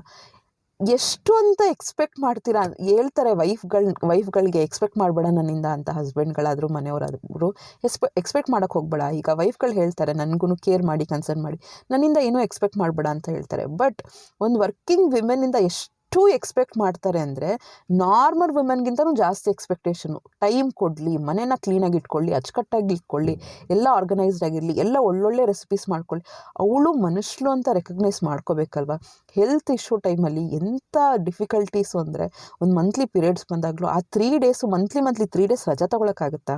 ಎಷ್ಟು ಅಂತ ಎಕ್ಸ್ಪೆಕ್ಟ್ ಮಾಡ್ತೀರಾ? ಹೇಳ್ತಾರೆ ವೈಫ್ಗಳ್ ವೈಫ್ಗಳಿಗೆ ಎಕ್ಸ್ಪೆಕ್ಟ್ ಮಾಡಬೇಡ ನನ್ನಿಂದ ಅಂತ ಹಸ್ಬೆಂಡ್ಗಳಾದರೂ ಮನೆಯವರಾದ್ರು ಎಕ್ಸ್ಪೆ ಎಕ್ಸ್ಪೆಕ್ಟ್ ಮಾಡೋಕ್ಕೆ ಹೋಗಬೇಡ. ಈಗ ವೈಫ್ಗಳು ಹೇಳ್ತಾರೆ ನನಗೂ ಕೇರ್ ಮಾಡಿ ಕನ್ಸರ್ನ್ ಮಾಡಿ. ನನ್ನಿಂದ ಏನೂ ಎಕ್ಸ್ಪೆಕ್ಟ್ ಮಾಡಬೇಡ ಅಂತ ಹೇಳ್ತಾರೆ. ಬಟ್ ಒಂದು ವರ್ಕಿಂಗ್ ವಿಮೆನಿಂದ ಎಷ್ಟು ಎಕ್ಸ್ಪೆಕ್ಟ್ ಮಾಡ್ತಾರೆ ಅಂದರೆ ನಾರ್ಮಲ್ ವುಮೆನ್ಗಿಂತನೂ ಜಾಸ್ತಿ ಎಕ್ಸ್ಪೆಕ್ಟೇಷನು ಟೈಮ್ ಕೊಡಲಿ, ಮನೇನ ಕ್ಲೀನಾಗಿ ಇಟ್ಕೊಳ್ಳಿ, ಅಚ್ಚುಕಟ್ಟಾಗಿ ಇಟ್ಕೊಳ್ಳಿ, ಎಲ್ಲ ಆರ್ಗನೈಸ್ಡ್ ಆಗಿರಲಿ, ಎಲ್ಲ ಒಳ್ಳೊಳ್ಳೆ ರೆಸಿಪೀಸ್ ಮಾಡ್ಕೊಳ್ಳಿ. ಅವಳು ಮನುಷ್ಯಳು ಅಂತ ರೆಕಗ್ನೈಸ್ ಮಾಡ್ಕೋಬೇಕಲ್ವ? ಹೆಲ್ತ್ ಇಶ್ಯೂ ಟೈಮಲ್ಲಿ ಎಂಥ ಡಿಫಿಕಲ್ಟೀಸು ಅಂದರೆ ಒಂದು ಮಂತ್ಲಿ ಪೀರಿಯಡ್ಸ್ ಬಂದಾಗಲೂ ಆ three days monthly monthly three days ರಜಾ ತೊಗೊಳಕ್ಕಾಗುತ್ತಾ?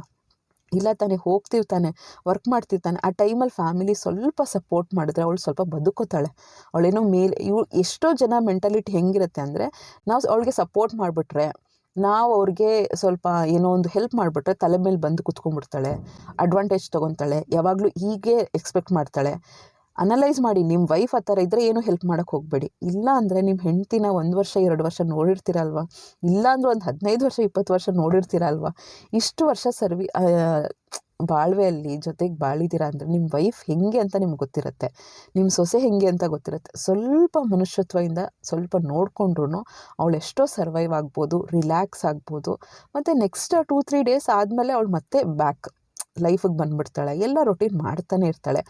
ಇಲ್ಲ ತಾನೆ, ಹೋಗ್ತೀವಿ ತಾನೆ ವರ್ಕ್ ಮಾಡ್ತೀವಿ ತಾನೆ. ಆ ಟೈಮಲ್ಲಿ ಫ್ಯಾಮಿಲಿ ಸ್ವಲ್ಪ ಸಪೋರ್ಟ್ ಮಾಡಿದ್ರೆ ಅವಳು ಸ್ವಲ್ಪ ಬದುಕೋತಾಳೆ ಅವಳೇನೋ ಮೇಲೆ ಇವು ಎಷ್ಟೋ ಜನ ಮೆಂಟಾಲಿಟಿ ಹೆಂಗಿರುತ್ತೆ ಅಂದರೆ, ನಾವು ಅವಳಿಗೆ ಸಪೋರ್ಟ್ ಮಾಡಿಬಿಟ್ರೆ, ನಾವು ಅವ್ರಿಗೆ ಸ್ವಲ್ಪ ಏನೋ ಒಂದು ಹೆಲ್ಪ್ ಮಾಡಿಬಿಟ್ರೆ ತಲೆ ಮೇಲೆ ಬಂದು ಕುತ್ಕೊಂಡ್ಬಿಡ್ತಾಳೆ ಅಡ್ವಾಂಟೇಜ್ ತೊಗೊತಾಳೆ, ಯಾವಾಗಲೂ ಹೀಗೆ ಎಕ್ಸ್ಪೆಕ್ಟ್ ಮಾಡ್ತಾಳೆ. ಅನಲೈಸ್ ಮಾಡಿ ನಿಮ್ಮ ವೈಫ್ ಆ ಥರ ಇದ್ದರೆ ಏನು ಹೆಲ್ಪ್ ಮಾಡೋಕ್ಕೆ ಹೋಗಬೇಡಿ. ಇಲ್ಲ ಅಂದರೆ ನಿಮ್ಮ ಹೆಂಡ್ತಿನ ಒಂದು ವರ್ಷ, ಎರಡು ವರ್ಷ ನೋಡಿರ್ತೀರಲ್ವ? ಇಲ್ಲ ಅಂದ್ರೆ ಒಂದು ಹದಿನೈದು ವರ್ಷ, ಇಪ್ಪತ್ತು ವರ್ಷ ನೋಡಿರ್ತೀರಲ್ವ? ಇಷ್ಟು ವರ್ಷ ಸರ್ವಿ ಬಾಳ್ವೆಯಲ್ಲಿ ಜೊತೆಗೆ ಬಾಳಿದ್ದೀರಾ ಅಂದರೆ ನಿಮ್ಮ ವೈಫ್ ಹೆಂಗೆ ಅಂತ ನಿಮ್ಗೆ ಗೊತ್ತಿರುತ್ತೆ. ನಿಮ್ಮ ಸೊಸೆ ಹೆಂಗೆ ಅಂತ ಗೊತ್ತಿರುತ್ತೆ. ಸ್ವಲ್ಪ ಮನುಷ್ಯತ್ವದಿಂದ ಸ್ವಲ್ಪ ನೋಡಿಕೊಂಡ್ರು ಅವಳು ಎಷ್ಟೋ ಸರ್ವೈವ್ ಆಗ್ಬೋದು ರಿಲ್ಯಾಕ್ಸ್ ಆಗ್ಬೋದು. ಮತ್ತು ನೆಕ್ಸ್ಟ್ ಟೂ ತ್ರೀ ಡೇಸ್ ಆದಮೇಲೆ ಅವಳು ಮತ್ತೆ ಬ್ಯಾಕ್ ಲೈಫಿಗೆ ಬಂದುಬಿಡ್ತಾಳೆ, ಎಲ್ಲ ರೊಟೀನ್ ಮಾಡ್ತಾನೆ ಇರ್ತಾಳೆ.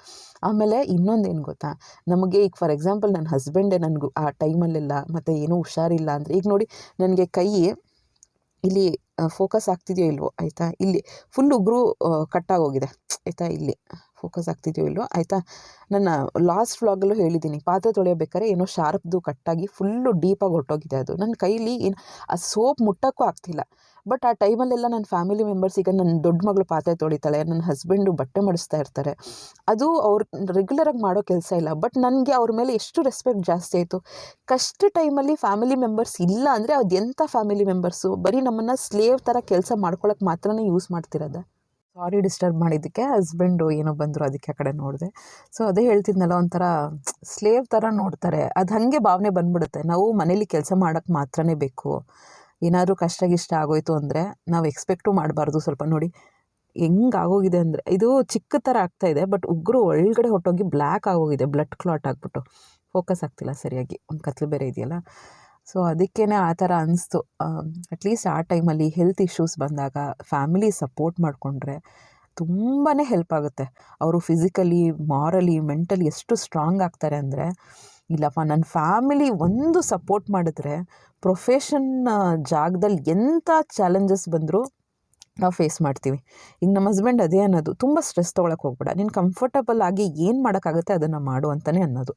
ಆಮೇಲೆ ಇನ್ನೊಂದೇನು ಗೊತ್ತಾ? ನಮಗೆ ಈಗ ಫಾರ್ ಎಕ್ಸಾಂಪಲ್ ನನ್ನ ಹಸ್ಬೆಂಡೇ ನನಗೂ ಆ ಟೈಮಲ್ಲೆಲ್ಲ ಮತ್ತು ಏನೂ ಹುಷಾರಿಲ್ಲ ಅಂದರೆ, ಈಗ ನೋಡಿ ನನಗೆ ಕೈ ಇಲ್ಲಿ ಫೋಕಸ್ ಆಗ್ತಿದೆಯೋ ಇಲ್ವೋ, ಆಯಿತಾ? ಇಲ್ಲಿ ಫುಲ್ ಉಗುರು ಕಟ್ಟಾಗೋಗಿದೆ ಆಯಿತಾ? ಇಲ್ಲಿ ಫೋಕಸ್ ಆಗ್ತಿದೆಯೋ ಇಲ್ವೋ, ಆಯಿತಾ? ನನ್ನ ಲಾಸ್ಟ್ ವ್ಲಾಗಲ್ಲೂ ಹೇಳಿದ್ದೀನಿ ಪಾತ್ರೆ ತೊಳೆಯಬೇಕಾದ್ರೆ ಏನೋ ಶಾರ್ಪ್ದು ಕಟ್ಟಾಗಿ ಫುಲ್ಲು ಡೀಪಾಗಿ ಹೊಟ್ಟೋಗಿದೆ ಅದು. ನನ್ನ ಕೈಲಿ ಏನು, ಆ ಸೋಪ್ ಮುಟ್ಟೋಕ್ಕೂ ಆಗ್ತಿಲ್ಲ. ಬಟ್ ಆ ಟೈಮಲ್ಲೆಲ್ಲ ನನ್ನ ಫ್ಯಾಮಿಲಿ ಮೆಂಬರ್ಸ್ ಈಗ ನನ್ನ ದೊಡ್ಡ ಮಗಳು ಪಾತ್ರೆ ತೊಳಿತಾಳೆ ನನ್ನ ಹಸ್ಬೆಂಡು ಬಟ್ಟೆ ಮಾಡಿಸ್ತಾ ಇರ್ತಾರೆ. ಅದು ಅವ್ರು ರೆಗ್ಯುಲರಾಗಿ ಮಾಡೋ ಕೆಲಸ ಇಲ್ಲ. ಬಟ್ ನನಗೆ ಅವ್ರ ಮೇಲೆ ಎಷ್ಟು ರೆಸ್ಪೆಕ್ಟ್ ಜಾಸ್ತಿ ಆಯಿತು. ಕಷ್ಟ ಟೈಮಲ್ಲಿ ಫ್ಯಾಮಿಲಿ ಮೆಂಬರ್ಸ್ ಇಲ್ಲ ಅಂದರೆ ಅದು ಎಂಥ ಫ್ಯಾಮಿಲಿ ಮೆಂಬರ್ಸು ಬರೀ ನಮ್ಮನ್ನು ಸ್ಲೇವ್ ಥರ ಕೆಲಸ ಮಾಡ್ಕೊಳಕ್ಕೆ ಮಾತ್ರನೇ ಯೂಸ್ ಮಾಡ್ತಿರೋದು. ಸಾರಿ ಡಿಸ್ಟರ್ಬ್ ಮಾಡಿದ್ದಕ್ಕೆ ಹಸ್ಬೆಂಡು ಏನೋ ಬಂದರು ಅದಕ್ಕೆ ಆ ಕಡೆ ನೋಡಿದೆ. ಸೊ ಅದೇ ಹೇಳ್ತಿದ್ನಲ್ಲ, ಒಂಥರ ಸ್ಲೇವ್ ಥರ ನೋಡ್ತಾರೆ. ಅದು ಹಾಗೆ ಭಾವನೆ ಬಂದ್ಬಿಡುತ್ತೆ. ನಾವು ಮನೇಲಿ ಕೆಲಸ ಮಾಡೋಕ್ಕೆ ಮಾತ್ರನೇ ಬೇಕು. ಏನಾದರೂ ಕಷ್ಟ ಗಿಷ್ಟ ಆಗೋಯ್ತು ಅಂದರೆ ನಾವು ಎಕ್ಸ್ಪೆಕ್ಟು ಮಾಡಬಾರ್ದು ಸ್ವಲ್ಪ ನೋಡಿ. ಹೆಂಗೆ ಆಗೋಗಿದೆ ಅಂದರೆ ಇದು ಚಿಕ್ಕ ಥರ ಆಗ್ತಾ ಇದೆ ಬಟ್ ಉಗುರು ಒಳಗಡೆ ಹೊಟ್ಟೋಗಿ ಬ್ಲ್ಯಾಕ್ ಆಗೋಗಿದೆ ಬ್ಲಡ್ ಕ್ಲಾಟ್ ಆಗಿಬಿಟ್ಟು. ಫೋಕಸ್ ಆಗ್ತಿಲ್ಲ ಸರಿಯಾಗಿ, ಒಂದು ಕತ್ಲು ಬೇರೆ ಇದೆಯಲ್ಲ. ಸೊ ಅದಕ್ಕೇ ಆ ಥರ ಅನಿಸ್ತು. ಅಟ್ಲೀಸ್ಟ್ ಆ ಟೈಮಲ್ಲಿ ಹೆಲ್ತ್ ಇಶ್ಯೂಸ್ ಬಂದಾಗ ಫ್ಯಾಮಿಲಿ ಸಪೋರ್ಟ್ ಮಾಡಿಕೊಂಡ್ರೆ ತುಂಬಾ ಹೆಲ್ಪ್ ಆಗುತ್ತೆ. ಅವರು ಫಿಸಿಕಲಿ ಮಾರಲಿ ಮೆಂಟಲಿ ಎಷ್ಟು ಸ್ಟ್ರಾಂಗ್ ಆಗ್ತಾರೆ ಅಂದರೆ ಇಲ್ಲಪ್ಪ ನನ್ನ ಫ್ಯಾಮಿಲಿ ಒಂದು ಸಪೋರ್ಟ್ ಮಾಡಿದ್ರೆ, ಪ್ರೊಫೆಷನ್ ಜಾಗದಲ್ಲಿ ಎಂಥ ಚಾಲೆಂಜಸ್ ಬಂದರೂ ನಾವು ಫೇಸ್ ಮಾಡ್ತೀವಿ. ಈಗ ನಮ್ಮ ಹಸ್ಬೆಂಡ್ ಅದೇ ಅನ್ನೋದು, ತುಂಬ ಸ್ಟ್ರೆಸ್ ತೊಗೊಳಕ್ಕೆ ಹೋಗ್ಬೇಡ. ನೀನು ಕಂಫರ್ಟಬಲ್ ಆಗಿ ಏನು ಮಾಡೋಕ್ಕಾಗುತ್ತೆ ಅದನ್ನು ಮಾಡು ಅಂತಲೇ ಅನ್ನೋದು.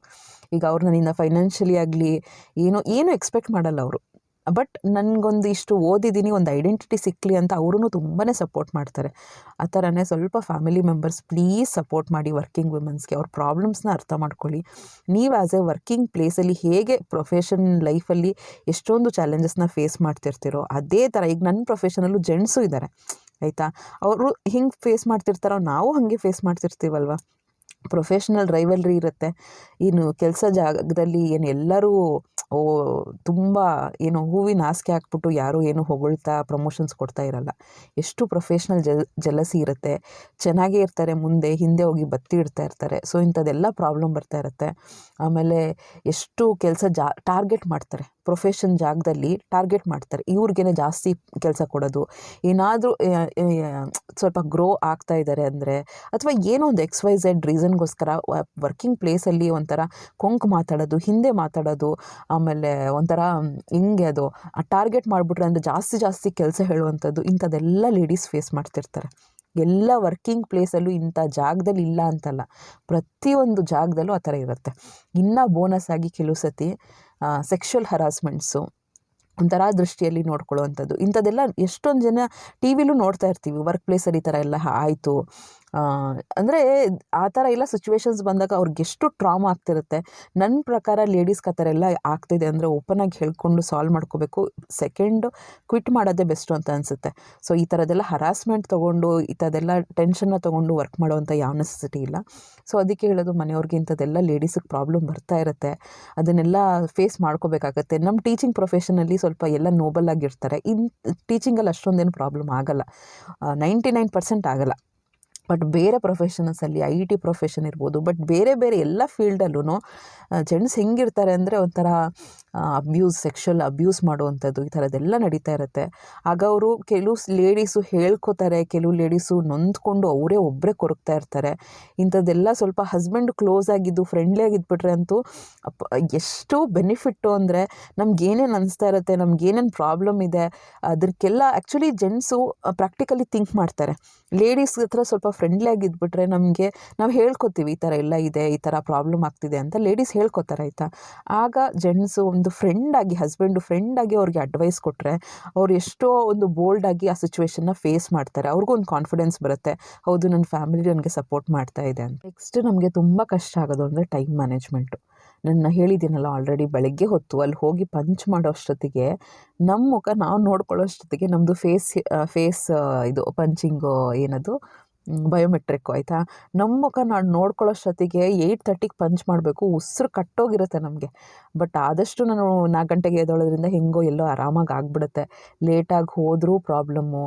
ಈಗ ಅವ್ರು ನನ್ನಿಂದ ಫೈನಾನ್ಷಿಯಲಿ ಆಗಲಿ, ಏನೋ, ಏನೂ ಎಕ್ಸ್ಪೆಕ್ಟ್ ಮಾಡಲ್ಲ ಅವರು. ಬಟ್ ನನಗೊಂದು ಇಷ್ಟು ಓದಿದ್ದೀನಿ, ಒಂದು ಐಡೆಂಟಿಟಿ ಸಿಕ್ಕಲಿ ಅಂತ ಅವರೂ ತುಂಬಾ ಸಪೋರ್ಟ್ ಮಾಡ್ತಾರೆ. ಆ ಥರನೇ ಸ್ವಲ್ಪ ಫ್ಯಾಮಿಲಿ ಮೆಂಬರ್ಸ್ ಪ್ಲೀಸ್ ಸಪೋರ್ಟ್ ಮಾಡಿ ವರ್ಕಿಂಗ್ ವುಮೆನ್ಸ್ಗೆ ಅವ್ರ ಪ್ರಾಬ್ಲಮ್ಸ್ನ ಅರ್ಥ ಮಾಡ್ಕೊಳ್ಳಿ. ನೀವು ಆ್ಯಸ್ ಎ ವರ್ಕಿಂಗ್ ಪ್ಲೇಸಲ್ಲಿ ಹೇಗೆ ಪ್ರೊಫೆಷನ್ ಲೈಫಲ್ಲಿ ಎಷ್ಟೊಂದು ಚಾಲೆಂಜಸ್ನ ಫೇಸ್ ಮಾಡ್ತಿರ್ತೀರೋ, ಅದೇ ಥರ ಈಗ ನನ್ನ ಪ್ರೊಫೆಷನಲ್ಲೂ ಜೆಂಟ್ಸು ಇದ್ದಾರೆ ಆಯಿತಾ? ಅವರು ಹಿಂಗೆ ಫೇಸ್ ಮಾಡ್ತಿರ್ತಾರೋ, ನಾವು ಹಾಗೆ ಫೇಸ್ ಮಾಡ್ತಿರ್ತೀವಲ್ವ? ಪ್ರೊಫೆಷ್ನಲ್ ರೈವಲ್ರಿ ಇರುತ್ತೆ. ಇನ್ನು ಕೆಲಸ ಜಾಗದಲ್ಲಿ ಏನು ಎಲ್ಲರೂ, ಓ, ತುಂಬ ಏನು ಹೂವಿನ ಹಾಸಿಗೆ ಹಾಕ್ಬಿಟ್ಟು ಯಾರೂ ಏನು ಹೊಗಳ್ತಾ ಪ್ರಮೋಷನ್ಸ್ ಕೊಡ್ತಾ ಇರಲ್ಲ. ಎಷ್ಟು ಪ್ರೊಫೆಷ್ನಲ್ ಜಲ್ ಜಲಸಿ ಇರುತ್ತೆ. ಚೆನ್ನಾಗೇ ಇರ್ತಾರೆ ಮುಂದೆ, ಹಿಂದೆ ಹೋಗಿ ಬತ್ತಿ ಇಡ್ತಾ ಇರ್ತಾರೆ. ಸೊ ಇಂಥದ್ದೆಲ್ಲ ಪ್ರಾಬ್ಲಮ್ ಬರ್ತಾ ಇರುತ್ತೆ. ಆಮೇಲೆ ಎಷ್ಟು ಕೆಲಸ ಜಾ ಟಾರ್ಗೆಟ್ ಮಾಡ್ತಾರೆ. ಪ್ರೊಫೆಷನ್ ಜಾಗದಲ್ಲಿ ಟಾರ್ಗೆಟ್ ಮಾಡ್ತಾರೆ. ಇವ್ರಿಗೇನೆ ಜಾಸ್ತಿ ಕೆಲಸ ಕೊಡೋದು. ಏನಾದರೂ ಸ್ವಲ್ಪ ಗ್ರೋ ಆಗ್ತಾ ಇದ್ದಾರೆ ಅಂದರೆ, ಅಥವಾ ಏನೋ ಒಂದು ಎಕ್ಸ್ ವೈ ಝೆಡ್ ರೀಸನ್ಗೋಸ್ಕರ ವರ್ಕಿಂಗ್ ಪ್ಲೇಸಲ್ಲಿ ಒಂಥರ ಕೊಂಕು ಮಾತಾಡೋದು, ಹಿಂದೆ ಮಾತಾಡೋದು, ಆಮೇಲೆ ಒಂಥರ ಹಿಂಗೆ ಅದು, ಆ ಟಾರ್ಗೆಟ್ ಮಾಡಿಬಿಟ್ರೆ ಅಂದರೆ ಜಾಸ್ತಿ ಜಾಸ್ತಿ ಕೆಲಸ ಹೇಳುವಂಥದ್ದು, ಇಂಥದ್ದೆಲ್ಲ ಲೇಡೀಸ್ ಫೇಸ್ ಮಾಡ್ತಿರ್ತಾರೆ. ಎಲ್ಲ ವರ್ಕಿಂಗ್ ಪ್ಲೇಸಲ್ಲೂ ಇಂಥ ಜಾಗದಲ್ಲಿ ಇಲ್ಲ ಅಂತಲ್ಲ. ಪ್ರತಿಯೊಂದು ಜಾಗದಲ್ಲೂ ಆ ಥರ ಇರುತ್ತೆ. ಇನ್ನೂ ಬೋನಸ್ ಆಗಿ ಕೆಲವು ಸತಿ ಸೆಕ್ಷುವಲ್ ಹರಾಸ್ಮೆಂಟ್ಸು ಒಂಥರ ದೃಷ್ಟಿಯಲ್ಲಿ ನೋಡ್ಕೊಳ್ಳುವಂಥದ್ದು. ಇಂಥದ್ದೆಲ್ಲ ಎಷ್ಟೊಂದು ಜನ ಟಿ ವಿಲೂ ನೋಡ್ತಾ ಇರ್ತೀವಿ. ವರ್ಕ್ ಪ್ಲೇಸಲ್ಲಿ ಈ ಥರ ಎಲ್ಲ ಆಯಿತು. ಅಂದರೆ ಆ ಥರ ಎಲ್ಲ ಸಿಚುವೇಶನ್ಸ್ ಬಂದಾಗ ಅವ್ರಿಗೆ ಎಷ್ಟು ಟ್ರಾಮಾ ಆಗ್ತಿರುತ್ತೆ. ನನ್ನ ಪ್ರಕಾರ ಲೇಡೀಸ್ಗೆ ಆ ಥರ ಎಲ್ಲ ಆಗ್ತಿದೆ ಅಂದರೆ ಓಪನಾಗಿ ಹೇಳ್ಕೊಂಡು ಸಾಲ್ವ್ ಮಾಡ್ಕೋಬೇಕು. ಸೆಕೆಂಡು ಕ್ವಿಟ್ ಮಾಡೋದೇ ಬೆಸ್ಟು ಅಂತ ಅನಿಸುತ್ತೆ. ಸೊ ಈ ಥರದ್ದೆಲ್ಲ ಹರಾಸ್ಮೆಂಟ್ ತೊಗೊಂಡು, ಈ ಥರದೆಲ್ಲ ಟೆನ್ಷನ್ನ ತೊಗೊಂಡು ವರ್ಕ್ ಮಾಡೋವಂಥ ಯಾವ ನೆಸೆಸಿಟಿ ಇಲ್ಲ. ಸೊ ಅದಕ್ಕೆ ಹೇಳೋದು ಮನೆಯವ್ರಿಗೆ ಇಂಥದ್ದೆಲ್ಲ ಲೇಡೀಸಿಗೆ ಪ್ರಾಬ್ಲಮ್ ಬರ್ತಾ ಇರುತ್ತೆ. ಅದನ್ನೆಲ್ಲ ಫೇಸ್ ಮಾಡ್ಕೋಬೇಕಾಗತ್ತೆ. ನಮ್ಮ ಟೀಚಿಂಗ್ ಪ್ರೊಫೆಷನಲ್ಲಿ ಸ್ವಲ್ಪ ಎಲ್ಲ ನೋಬಲ್ ಆಗಿರ್ತಾರೆ. ಇನ್ ಟೀಚಿಂಗಲ್ಲಿ ಅಷ್ಟೊಂದೇನು ಪ್ರಾಬ್ಲಮ್ ಆಗಲ್ಲ. ನೈಂಟಿ ನೈನ್ ಪರ್ಸೆಂಟ್ ಆಗಲ್ಲ. ಬಟ್ ಬೇರೆ ಪ್ರೊಫೆಷನಲ್ಸಲ್ಲಿ ಐ ಟಿ ಪ್ರೊಫೆಷನ್ ಇರ್ಬೋದು ಬಟ್ ಬೇರೆ ಬೇರೆ ಎಲ್ಲ ಫೀಲ್ಡಲ್ಲೂ ಜೆಂಟ್ಸ್ ಹೆಂಗಿರ್ತಾರೆ ಅಂದರೆ ಒಂಥರ ಅಬ್ಯೂಸ್ ಸೆಕ್ಷುವಲ್ ಅಬ್ಯೂಸ್ ಮಾಡುವಂಥದ್ದು ಈ ಥರದ್ದೆಲ್ಲ ನಡೀತಾ ಇರುತ್ತೆ. ಆಗ ಅವರು ಕೆಲವು ಲೇಡೀಸು ಹೇಳ್ಕೋತಾರೆ, ಕೆಲವು ಲೇಡೀಸು ನೊಂದ್ಕೊಂಡು ಅವರೇ ಒಬ್ಬರೇ ಕೊರಗ್ತಾ ಇರ್ತಾರೆ. ಇಂಥದ್ದೆಲ್ಲ ಸ್ವಲ್ಪ ಹಸ್ಬೆಂಡ್ ಕ್ಲೋಸ್ ಆಗಿದ್ದು ಫ್ರೆಂಡ್ಲಿ ಆಗಿದ್ಬಿಟ್ರೆ ಅಂತೂ ಎಷ್ಟು ಬೆನಿಫಿಟ್ಟು ಅಂದರೆ ನಮ್ಗೇನೇನು ಅನಿಸ್ತಾ ಇರುತ್ತೆ ನಮ್ಗೇನೇನು ಪ್ರಾಬ್ಲಮ್ ಇದೆ, ಅದಕ್ಕೆಲ್ಲ ಆ್ಯಕ್ಚುಲಿ ಜೆಂಟ್ಸು ಪ್ರಾಕ್ಟಿಕಲಿ ಥಿಂಕ್ ಮಾಡ್ತಾರೆ. ಲೇಡೀಸ್ ಹತ್ರ ಸ್ವಲ್ಪ ಫ್ರೆಂಡ್ಲಿ ಆಗಿದ್ಬಿಟ್ರೆ ನಮಗೆ ನಾವು ಹೇಳ್ಕೊತೀವಿ, ಈ ಥರ ಎಲ್ಲ ಇದೆ, ಈ ಥರ ಪ್ರಾಬ್ಲಮ್ ಆಗ್ತಿದೆ ಅಂತ ಲೇಡೀಸ್ ಹೇಳ್ಕೊತಾರೆ, ಆಯಿತಾ? ಆಗ ಜೆಂಟ್ಸು ಒಂದು ಫ್ರೆಂಡಾಗಿ ಹಸ್ಬೆಂಡು ಫ್ರೆಂಡಾಗಿ ಅವ್ರಿಗೆ ಅಡ್ವೈಸ್ ಕೊಟ್ಟರೆ ಅವ್ರು ಎಷ್ಟೋ ಒಂದು ಬೋಲ್ಡಾಗಿ ಆ ಸಿಚುವೇಶನ್ನ ಫೇಸ್ ಮಾಡ್ತಾರೆ. ಅವ್ರಿಗೂ ಒಂದು ಕಾನ್ಫಿಡೆನ್ಸ್ ಬರುತ್ತೆ. ಹೌದು ನನ್ನ ಫ್ಯಾಮಿಲಿ ನನಗೆ ಸಪೋರ್ಟ್ ಮಾಡ್ತಾ ಇದೆ ಅಂತ. ನೆಕ್ಸ್ಟ್ ನಮಗೆ ತುಂಬ ಕಷ್ಟ ಆಗೋದು ಅಂದರೆ ಟೈಮ್ ಮ್ಯಾನೇಜ್ಮೆಂಟು ನನ್ನ ಹೇಳಿದ್ದೀನಲ್ಲ ಆಲ್ರೆಡಿ ಬೆಳಗ್ಗೆ ಹೊತ್ತು ಅಲ್ಲಿ ಹೋಗಿ ಪಂಚ್ ಮಾಡೋ ಅಷ್ಟೊತ್ತಿಗೆ ನಮ್ಮ ಮುಖ ನಾವು ನೋಡ್ಕೊಳ್ಳೋ ಅಷ್ಟೊತ್ತಿಗೆ ನಮ್ಮದು ಫೇಸ್ ಫೇಸ್ ಇದು ಪಂಚಿಂಗು ಏನದು? ಬಯೋಮೆಟ್ರಿಕ್ಕು ಆಯಿತಾ? ನಮ್ಮ ಮುಖ ನಾನು ನೋಡ್ಕೊಳ್ಳೋಷ್ಟೊತ್ತಿಗೆ ಏಯ್ಟ್ ತರ್ಟಿಗೆ ಪಂಚ್ ಮಾಡಬೇಕು, ಉಸಿರು ಕಟ್ಟೋಗಿರುತ್ತೆ ನಮಗೆ. ಬಟ್ ಆದಷ್ಟು ನಾನು ನಾಲ್ಕು ಗಂಟೆಗೆ ಎದ್ದೊಳೋದ್ರಿಂದ ಹೆಂಗೋ ಎಲ್ಲೋ ಆರಾಮಾಗಿ ಆಗಿಬಿಡುತ್ತೆ. ಲೇಟಾಗಿ ಹೋದರೂ ಪ್ರಾಬ್ಲಮ್ಮು